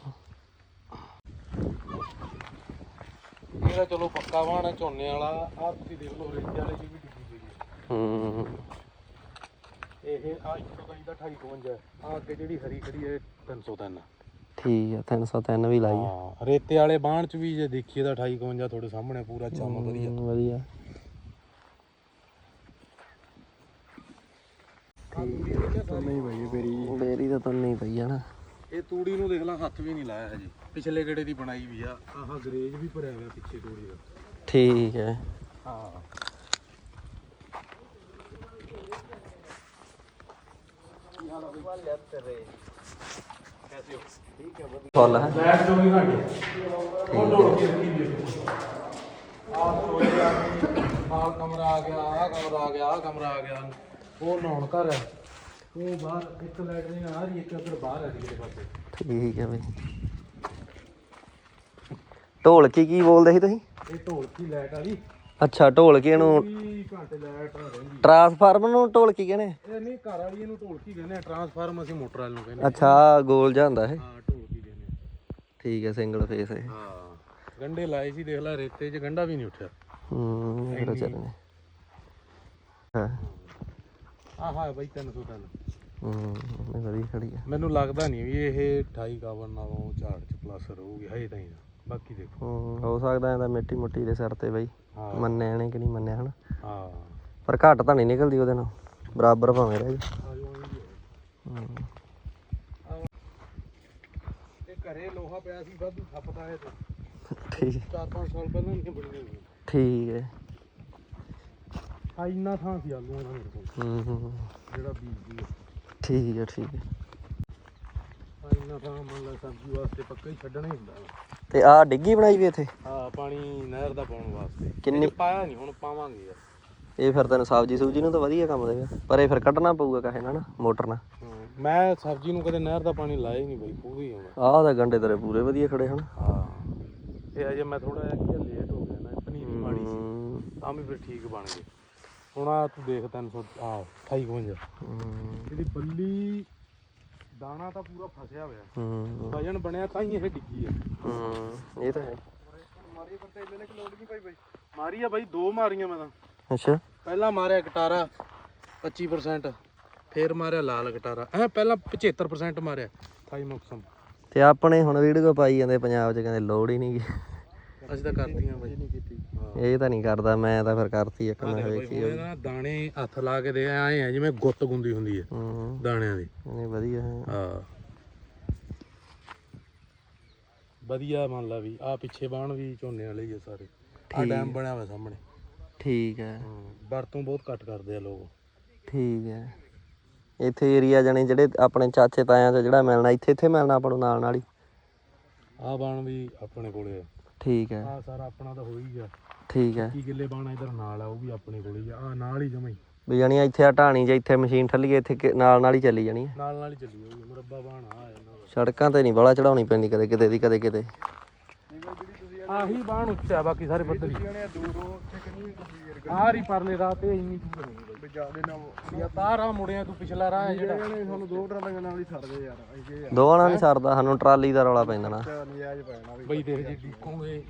ਇਹਦਾ ਚਲੋ ਪੱਕਾ ਵਾਣਾ ਝੋਨੇ ਵਾਲਾ ਆਹ ਤੁਸੀਂ ਦੇਖ ਲਓ ਰੇਤੇ ਵਾਲੇ ਦੀ ਵੀ ਡਿੱਗੀ ਪਈ ਹੈ
ਹੂੰ।
ਇਹ ਆ ਇੱਥੋਂ ਦਾ ਇਹਦਾ 252 ਹੈ। ਆ ਅੱਗੇ ਜਿਹੜੀ ਹਰੀ ਖੜੀ ਹੈ 303
ਠੀਕ ਹੈ 303 ਵੀ ਲਾਈ ਹੈ
ਹਾਂ ਰੇਤੇ ਵਾਲੇ ਬਾਣ ਚ ਵੀ ਜੇ ਦੇਖੀਏ ਤਾਂ 252 ਤੁਹਾਡੇ ਸਾਹਮਣੇ ਪੂਰਾ ਚੰਮ ਵਧੀਆ।
ਹੂੰ, ਵਧੀਆ
ਨਹੀਂ ਭਾਈ ਮੇਰੀ
ਬੇਰੀ। ਤਾਂ ਤੁੰਨੀ ਪਈ ਆ ਨਾ।
ਇਹ ਤੂੜੀ ਨੂੰ ਦੇਖ ਲਾ ਹੱਥ ਵੀ ਨਹੀਂ ਲਾਇਆ ਹਜੇ। ਪਿਛਲੇ ਗੇੜੇ ਦੀ ਬਣਾਈ ਵੀ ਆ। ਆਹ ਗਰੇਜ ਵੀ ਭਰਿਆ ਹੋਇਆ ਪਿੱਛੇ ਤੂੜੀ ਦਾ।
ਠੀਕ ਹੈ।
ਹਾਂ।
ਫੁੱਲ ਹੈ।
ਲੈਟ 24 ਘੰਟੇ ਉਹ ਲੋੜ ਕੇ ਰੱਖੀ ਵੀ ਆ ਸੋਏ ਆ ਆਹ ਕਮਰਾ ਆ ਗਿਆ ਆਹ ਕਮਰਾ ਆ ਗਿਆ ਆਹ ਕਮਰਾ ਆ ਗਿਆ। ਉਹ ਨਹਾਉਣ ਘਰ ਹੈ। ਉਹ ਬਾਹਰ ਇੱਕ ਲੈਟਰਿੰਗ ਆ ਰਹੀ ਇੱਕ ਉੱਧਰ ਬਾਹਰ ਆ ਰਹੀ ਹੈ ਪਾਸੇ।
ਠੀਕ ਹੈ ਬਈ। ਢੋਲਕੀ ਕੀ ਬੋਲਦੇ ਸੀ ਤੁਸੀਂ?
ਇਹ ਢੋਲਕੀ ਲੈਟ ਵਾਲੀ
ਅੱਛਾ ਢੋਲਕੀ ਇਹਨੂੰ
20 ਘੰਟੇ ਲੈਟ ਰਹਿੰਦੀ
ਟਰਾਂਸਫਾਰਮਰ ਨੂੰ ਢੋਲਕੀ ਕਹਿੰਦੇ?
ਇਹ ਨਹੀਂ ਘਰ ਵਾਲੀ ਇਹਨੂੰ ਢੋਲਕੀ ਕਹਿੰਦੇ ਆ? ਟਰਾਂਸਫਾਰਮ ਅਸੀਂ ਮੋਟਰ ਵਾਲ ਨੂੰ ਕਹਿੰਦੇ
ਅੱਛਾ ਆਹ ਗੋਲ ਜਿਹਾ ਹੁੰਦਾ ਇਹ।
ਹਾਂ ਢੋਲਕੀ ਕਹਿੰਦੇ
ਠੀਕ ਹੈ ਸਿੰਗਲ ਫੇਸ ਇਹ।
ਆ। ਹਾਂ ਗੰਡੇ ਲਾਏ ਸੀ ਦੇਖ ਲੈ ਰੇਤੇ 'ਚ ਗੰਡਾ ਵੀ ਨਹੀਂ ਉੱਠਿਆ।
ਹੂੰ ਇਹ ਤਾਂ ਚੱਲਣੇ ਹਾਂ।
ਆਹ ਹਾਂ ਬਾਈ 303
ਹੂੰ ਇਹ ਵਧੀਆ ਖੜੀ ਆ
ਮੈਨੂੰ ਲੱਗਦਾ ਨਹੀਂ ਵੀ ਇਹ 28 ਕਾਵਨ ਨਾਲੋਂ ਝਾੜ 'ਚ ਪਲੱਸ ਰਹੂਗੀ ਹਜੇ ਤਾਂ ਹੀ ਬਾਕੀ ਦੇਖੋ।
ਹੂੰ ਹੋ ਸਕਦਾ ਇਹਦਾ ਮਿੱਟੀ ਮੁੱਟੀ ਦੇ ਸਿਰ ਤੇ ਬਈ
ਹਾਂ।
ਮੰਨਿਆ ਨੇ ਕਿ ਨਹੀਂ ਮੰਨਿਆ ਹਨਾ?
ਹਾਂ।
ਪਰ ਘੱਟ ਤਾਂ ਨਹੀਂ ਨਿਕਲਦੀ ਉਹਦੇ ਨਾਲ। ਬਰਾਬਰ ਭਾਵੇਂ ਰਹੇ। ਹੂੰ।
ਇਹ ਘਰੇ ਲੋਹਾ ਪਿਆ ਸੀ ਵਾਧੂ ਥੱਪਦਾ ਇਹ ਤੇ।
ਠੀਕ।
4-5 ਸਾਲ ਪਹਿਲਾਂ ਨਹੀਂ ਬਣੀ ਹੋਈ
ਠੀਕ ਹੈ।
ਆ ਇੰਨਾ ਥਾਂ ਸੀ ਆਲੂਆਂ ਦਾ ਮੇਰੇ ਕੋਲ।
ਹੂੰ ਹੂੰ।
ਜਿਹੜਾ ਬੀਜ ਦੀ
ਠੀਕ ਹੈ ਠੀਕ ਹੈ
ਆ। ਇੰਨਾ ਥਾਂ ਮੰਨ ਲਾ ਸਬਜ਼ੀ ਵਾਸਤੇ ਪੱਕਾ ਹੀ ਛੱਡਣਾ ਹੀ ਹੁੰਦਾ ਵਾ।
ਤੇ ਆਹ ਡਿੱਗੀ ਬਣਾਈ ਵੀ ਇੱਥੇ?
ਹਾਂ ਪਾਣੀ ਨਹਿਰ ਦਾ ਪਾਉਣ ਵਾਸਤੇ।
ਕਿੰਨੀ-
ਪਾਇਆ ਨਹੀਂ ਹੁਣ ਪਾਵਾਂਗੇ ਯਾਰ।
ਇਹ ਫਿਰ ਤੈਨੂੰ ਸਬਜੀ ਸੂਜੀ ਨੂੰ ਤਾਂ ਵਧੀਆ ਕੰਮ ਦੇਗਾ ਪਰ ਇਹ ਫਿਰ ਕੱਢਣਾ ਪਊਗਾ ਕਾਹੇ ਨਾਲ ਨਾ ਮੋਟਰ ਨਾਲ।
ਮੈਂ ਸਬਜ਼ੀ ਨੂੰ ਕਦੇ ਨਹਿਰ ਦਾ ਪਾਣੀ ਲਾਇਆ ਹੀ ਨਹੀਂ ਬਈ ਹੀ ਆਉਂਦਾ।
ਆਹ ਤਾਂ ਗੰਡੇ ਤੇਰੇ ਪੂਰੇ ਵਧੀਆ ਖੜੇ ਹਨ।
ਹਾਂ ਇਹ ਅਜੇ ਮੈਂ ਥੋੜਾ ਜਿਹਾ ਲੇਟ ਹੋ ਗਿਆ ਨਾ ਪਨੀਰੀ ਮਾੜੀ ਸੀ। ਤਾਂ ਵੀ ਫਿਰ ਠੀਕ ਬਣ ਗਏ। ਹੁਣ ਆ ਤੂੰ ਦੇਖ 300 ਆ 28 52
ਹੂੰ,
ਇਹਦੀ ਬੱਲੀ ਦਾਣਾ ਤਾਂ ਪੂਰਾ ਫਸਿਆ ਹੋਇਆ।
ਹੂੰ।
ਵਜਨ ਬਣਿਆ ਤਾਂ ਹੀ ਇਹ ਡਿੱਗੀ ਆ।
ਹੂੰ ਇਹ ਤਾਂ ਹੈ।
ਮਾਰੀ ਬੰਦੇ ਇੰਨੇ ਨੇ ਲੋਡ ਨਹੀਂ ਪਾਈ ਬਾਈ। ਮਾਰੀ ਆ ਬਾਈ ਦੋ ਮਾਰੀਆਂ ਮੈਂ ਤਾਂ।
ਅੱਛਾ।
ਪਹਿਲਾਂ ਮਾਰਿਆ ਗਟਾਰਾ 25% ਫੇਰ ਮਾਰਿਆ ਲਾਲ ਗਟਾਰਾ। ਐ ਪਹਿਲਾਂ 75% ਮਾਰਿਆ। ਥਾਈ ਮੌਸਮ
ਤੇ ਆਪਣੇ ਹੁਣ ਵੀਡੀਓ ਪਾਈ ਜਾਂਦੇ ਪੰਜਾਬ 'ਚ ਕਹਿੰਦੇ ਲੋੜ ਹੀ ਨਹੀਂ
ਅਸੀਂ ਤਾਂ ਕਰਤੀਆਂ ਬਾਈ। ਨਹੀਂ ਕੀਤੀ।
ਇਹ ਤਾਂ ਨਹੀਂ ਕਰਦਾ ਮੈਂ ਤਾਂ ਫਿਰ ਕਰਤੀ ਇੱਕ ਮੈਂ ਵੇਖੀ
ਨਾ ਦਾਣੇ ਹੱਥ ਲਾ ਕੇ ਦੇ ਆਏ ਆ ਜਿਵੇਂ ਗੁੱਤ ਗੁੰਦੀ ਹੁੰਦੀ ਹੈ
ਹੂੰ।
ਦਾਣਿਆਂ ਦੀ।
ਇਹ ਵਧੀਆ ਹੈ।
ਹਾਂ। ਵਧੀਆ ਮੰਨ ਲਾ ਵੀ ਆ ਪਿੱਛੇ ਬਾਣ ਵੀ ਝੋਨੇ ਵਾਲੇ ਹੀ ਆ ਸਾਰੇ। ਆ ਡੈਮ ਬਣਿਆ ਹੋਇਆ ਸਾਹਮਣੇ।
ਠੀਕ ਹੈ।
ਵਰਤੋਂ ਬਹੁਤ ਘੱਟ ਕਰਦੇ ਆ ਲੋਕ।
ਠੀਕ ਹੈ। ਇੱਥੇ ਏਰੀਆ ਜਾਣੇ ਜਿਹੜੇ ਆਪਣੇ ਚਾਚੇ ਤਾਇਆਂ ਚ ਜਿਹੜਾ ਮਿਲਣਾ ਇੱਥੇ ਇੱਥੇ ਮਿਲਣਾ ਆਪਾਂ ਨੂੰ ਨਾਲ ਨਾਲ ਹੀ।
ਆ ਬਾਣ ਵੀ ਆਪਣੇ ਕੋਲੇ ਆ।
ਠੀਕ ਹੈ।
ਆ ਸਾਰਾ ਆਪਣਾ ਤਾਂ ਹੋ ਹੀ ਗਿਆ।
ਠੀਕ ਹੈ।
ਕੀ ਕਿੱਲੇ ਬਾਣ ਇਧਰ ਨਾਲ ਆ ਉਹ ਵੀ ਆਪਣੇ ਕੋਲੇ ਹੀ ਆ। ਨਾਲ ਹੀ ਜਮਾਈ
ਵੀ ਜਾਣੀ ਇੱਥੇ ਆ ਢਾਣੀ ਜੇ ਇੱਥੇ ਮਸ਼ੀਨ ਠੱਲੀਏ ਇੱਥੇ ਕਿ- ਨਾਲ ਨਾਲ ਹੀ ਚੱਲੀ ਜਾਣੀ ਹੈ।
ਨਾਲ ਨਾਲ ਹੀ ਚੱਲੀ ਜਾਊਗੀ ਮੁਰੱਬਾ ਬਾਣ ਆ ਇਹਨਾਂ ਦਾ
ਸੜਕਾਂ ਤੇ ਨਹੀਂ ਬੜਾ ਚੜਾਉਣੀ ਪੈਂਦੀ ਕਦੇ ਕਿਤੇ ਦੀ ਕਦੇ ਕਿਤੇ।
ਆਹੀ ਬਾਣ ਉੱਚਾ ਬਾਕੀ ਸਾਰੇ ਪੱਧਰ। ਹੀ ਪਰਲੇ ਰਾਹ ਤੇ ਇੰਨੀ ਦੂਰ ਨਹੀਂ ਬਈ ਜਿਆਦੇ ਨਾ ਯਾ ਤਾਰਾ ਮੁੜਿਆ ਤੂੰ ਪਿਛਲਾ ਰਾਹ ਹੈ ਜਿਹੜਾ। ਤੁਹਾਨੂੰ ਦੋ ਟਰਾਲੀਆਂ ਨਾਲ ਹੀ ਛੱਡਦੇ ਯਾਰ ਇਹ
ਦੋਵਾਂ ਨਾਲ ਨਹੀਂ ਸਰਦਾ ਸਾਨੂੰ ਟਰਾਲੀ ਦਾ ਰੌਲਾ ਪੈਂਦਾ ਨਾ।
ਨਜਾਇਜ਼ ਪੈਣਾ ਬਈ ਦੇਖ ਜੇ ਡੀਕੋਗੇ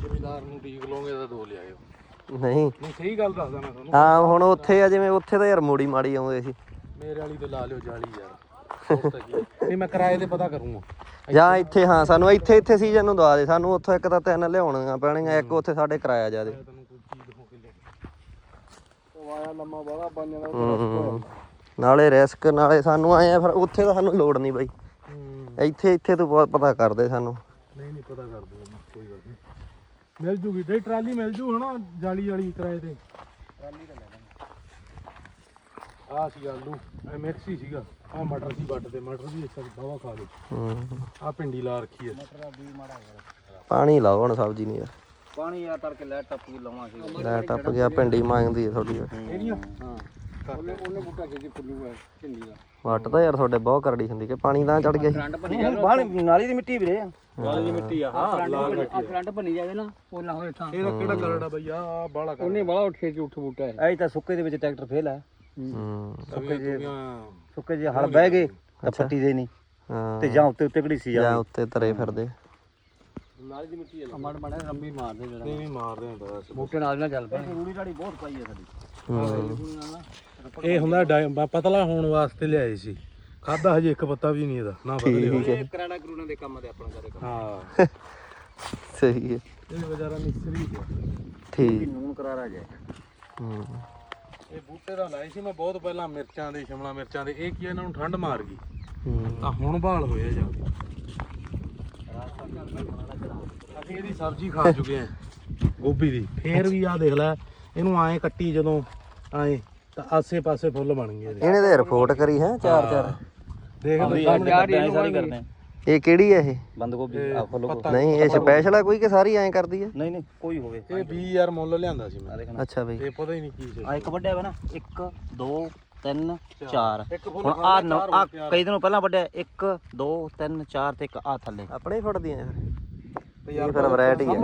ਜ਼ਿਮੀਦਾਰ ਨੂੰ ਡੀਕ ਲੋਗੇ ਤਾਂ ਦੋ ਲਿਆਇਓ।
ਨਹੀਂ।
ਨਹੀਂ ਸਹੀ ਗੱਲ ਦੱਸਦਾ ਮੈਂ ਤੁਹਾਨੂੰ।
ਹਾਂ ਹੁਣ ਉੱਥੇ ਆ ਜਿਵੇਂ ਉੱਥੇ ਤਾਂ ਯਾਰ ਮੋੜੀ ਮਾੜੀ ਆਉਂਦੇ ਸੀ।
ਮੇਰੇ ਵਾਲੀ ਤੇ ਲਾ ਲਿਓ ਜਾਲੀ ਯਾਰ। ਨਹੀਂ ਮੈਂ ਕਿਰਾਏ ਤੇ ਪਤਾ ਕਰੂੰਗਾ।
ਜਾਂ ਇੱਥੇ ਹਾਂ ਸਾਨੂੰ ਇੱਥੇ ਇੱਥੇ ਸੀਜ਼ਨ ਨੂੰ ਦਵਾ ਦੇ। ਸਾਨੂੰ ਉੱਥੋਂ ਇੱਕ ਤਾਂ ਤਿੰਨ ਲਿਆਉਣੀਆਂ ਪੈਣਗੀਆਂ ਇੱਕ ਉੱਥੇ ਸਾਡੇ ਕਿਰਾਇਆ ਜ਼ਿਆਦੇ।
ਤੈਨੂੰ ਕੋਈ ਚੀਜ਼ ਦਿਖਾਉਂ ਕਿੱਲੇ ਉਹ ਆਇਆ ਲੰਮਾ ਬੜਾ ਬਣ ਜਾਣਾ
ਹੂੰ। ਨਾਲੇ ਰਿਸਕ ਨਾਲੇ ਸਾਨੂੰ ਆਏ ਆ ਫਿਰ ਉੱਥੇ ਤਾਂ ਸਾਨੂੰ ਲੋੜ ਨਹੀਂ ਬਾਈ। ਇੱਥੇ ਇੱਥੇ ਤੋਂ ਬਹੁਤ ਪਤਾ ਕਰਦੇ ਸਾਨੂੰ।
ਨਹੀਂ ਨਹੀਂ ਪਤਾ ਕਰ ਦੂੰਗਾ ਮੈਂ ਕੋਈ ਗੱਲ ਨਹੀਂ। ਮਿਲ ਜੂਗੀ। ਤੇ ਟਰਾਲੀ ਮਿਲ ਜੂ ਹਨਾ ਜਾਲੀ ਵਾਲੀ ਕਿਰਾਏ ਤੇ? ਟਰਾਲੀ ਆ ਸੀ ਆਲੂ ਇਹ ਮਿਕਸ ਹੀ ਸੀਗਾ। ਆ ਮਟਰ ਸੀ ਵੱਟ ਤੇ ਮਟਰ ਵੀ ਅੱਛਾ ਬਾਵਾ ਖਾ ਲਓ
ਹੂੰ।
ਆ ਪਿੰਡੀ ਲਾ ਰੱਖੀ ਹੈ।
ਪਾਣੀ ਲਾਓ ਹੁਣ ਸਬਜ਼ੀ ਨਹੀਂ ਯਾਰ
ਪਾਣੀ ਆ ਤੜਕੇ ਲੈ ਟੱਪ ਕੇ ਸੀ।
ਲੈ ਟੱਪ ਗਿਆ ਭਿੰਡੀ ਮੰਗਦੀ ਹੈ ਤੁਹਾਡੀ।
ਇਹਦੀਆਂ
ਹਾਂ। ਉਹਨੇ ਉਹਨੇ ਬੂਟਾ ਜੇ ਫੁੱਲੂ ਹੈ ਝਿੰਡੀ ਦਾ।
ਵੱਟ ਤਾਂ ਯਾਰ ਤੁਹਾਡੇ ਬਹੁਤ ਕਰੜੀ ਹੁੰਦੀ ਕਿ ਪਾਣੀ ਤਾਂ ਚੜ ਗਿਆ ਸੀ।
ਕਰੰਟ ਭੰਨੀ ਜਾਵੇ ਬਾਹਰ ਨਾਲੀ ਦੀ ਮਿੱਟੀ ਵੀਰੇ।
ਵਾਲੀ ਦੀ ਮਿੱਟੀ ਆ ਹਾਂ ਲਾਲ ਮਿੱਟੀ
ਆ। ਕਰੰਟ ਭੰਨੀ ਜਾਵੇ ਨਾ ਉਹ ਨਾ ਹੋਏ ਥਾਂ।
ਇਹਦਾ ਕਿਹੜਾ ਕਰੜਾ ਬਈ? ਆ ਬਾਲਾ ਕਰ
ਉਹਨੇ ਬੜਾ ਉੱਠੇ ਚ ਉੱਠ ਬੂਟਾ ਹੈ ਐ ਤਾਂ ਸੁੱਕੇ ਦੇ ਵਿੱਚ ਟਰੈਕਟਰ ਫੇਲ ਹੂੰ
ਸੁੱਕੇ ਜੇ
ਸੁੱਕੇ ਜੇ ਹਲ ਬਹਿ ਗਏ ਤਾਂ ਪੱਟੀ ਦੇ ਨਹੀਂ।
ਹਾਂ।
ਤੇ ਜਾਂ ਉੱਤੇ ਉੱਤੇ ਘੜੀ ਸੀ
ਜਾਂ ਉੱਤੇ ਤਰੇ ਫਿਰਦੇ।
ਨਾਲੀ ਦੀ ਮਿੱਟੀ ਆ
ਮੜ ਮੜੇ ਰੰਬੀ ਮਾਰਦੇ ਜਿਹੜਾ।
ਨਹੀਂ ਨਹੀਂ ਮਾਰਦੇ ਹੁੰਦਾ ਬਸ
ਬੂਟੇ ਨਾਲ ਨਾਲ ਚੱਲ ਪਏ ਰੂੜੀ ਢਾੜੀ ਬਹੁਤ ਪਾਈ ਹੈ ਸਾਡੀ।
ਹੂੰ।
ਇਹ ਹੁੰਦਾ ਡਾਈ- ਬ- ਪਤਲਾ ਹੋਣ ਵਾਸਤੇ ਲਿਆਏ ਸੀ। ਖਾਦਾ ਹਜੇ ਇੱਕ ਪੱਤਾ ਵੀ ਨਹੀਂ ਇਹਦਾ ਨਾ ਬਦਲਿਆ
ਇਹ ਕਰਾੜਾ ਕਰੂਣਾ ਦੇ ਕੰਮ ਦੇ ਆਪਣਾ ਕਰੇ
ਹਾਂ।
ਸਹੀ ਹੈ।
ਇਹ ਵਿਚਾਰਾ ਮਿਸਤਰੀ ਹੈ
ਠੀਕ।
ਨੂਨ ਕਰਾਰਾ ਜੇ
ਹੂੰ।
ਇਹ ਬੂਟੇ ਦਾ ਲਾਏ ਸੀ ਮੈਂ ਬਹੁਤ ਪਹਿਲਾਂ ਮਿਰਚਾਂ ਦੇ ਸ਼ਿਮਲਾ ਮਿਰਚਾਂ ਦੇ। ਇਹ ਕੀ ਆ, ਇਹਨਾਂ ਨੂੰ ਠੰਡ ਮਾਰ ਗਈ। ਤਾਂ ਹੁਣ ਬਾਲ ਹੋਇਆ ਜਾ ਅਸੀਂ ਇਹਦੀ ਸਬਜ਼ੀ ਖਾ ਚੁੱਕੇ ਆ। ਗੋਭੀ ਦੀ। ਫੇਰ ਵੀ ਆ ਦੇਖ ਲੈ ਇਹਨੂੰ ਐਂ ਕੱਟੀ ਜਦੋਂ ਐਂ ਤਾਂ ਆਸੇ ਪਾਸੇ ਫੁੱਲ ਬਣ ਗਏ ਇਹਦੇ।
ਇਹਨੇ ਤਾਂ ਰਿਪੋਰਟ ਕਰੀ ਹੈ ਚਾਰ ਚਾਰ
ਦੇਖ ਲੈ
ਯਾਰ ਇਹ ਸਾਰੀ ਕਰਦੇ
ਇਹ ਕਿਹੜੀ ਹੈ ਇਹ?
ਬੰਦ ਗੋਭੀ ਆ ਫੁੱਲ ਗੋਭੀ।
ਨਹੀਂ ਇਹ ਸਪੈਸ਼ਲ ਆ ਕੋਈ ਕਿ ਸਾਰੀ ਐਂ ਕਰਦੀ ਹੈ
ਨਹੀਂ ਨਹੀਂ ਕੋਈ ਹੋਵੇ।
ਇਹ 20 ਯਾਰ ਮੁੱਲ ਲਿਆਂਦਾ ਸੀ ਮੈਂ।
ਅੱਛਾ ਬਈ।
ਇਹ ਪਤਾ ਹੀ ਨਹੀਂ ਕੀ ਸੀ।
ਆ ਇੱਕ ਵੱਡਿਆ ਵਾ ਨਾ 1 2 3 4
ਇੱਕ ਫੁੱਲ
ਹੁਣ ਆ ਨੌ ਆ ਕਈ ਦਿਨੋਂ ਪਹਿਲਾਂ ਵੱਡਿਆ 1 2 3 4 ਤੇ ਇੱਕ ਆ ਥੱਲੇ।
ਆਪਣੇ ਹੀ ਫੜਦੀਆਂ ਫਿਰ।
ਤੇ
ਇਹ ਫਿਰ ਵੈਰਾਈਟੀ ਹੈ।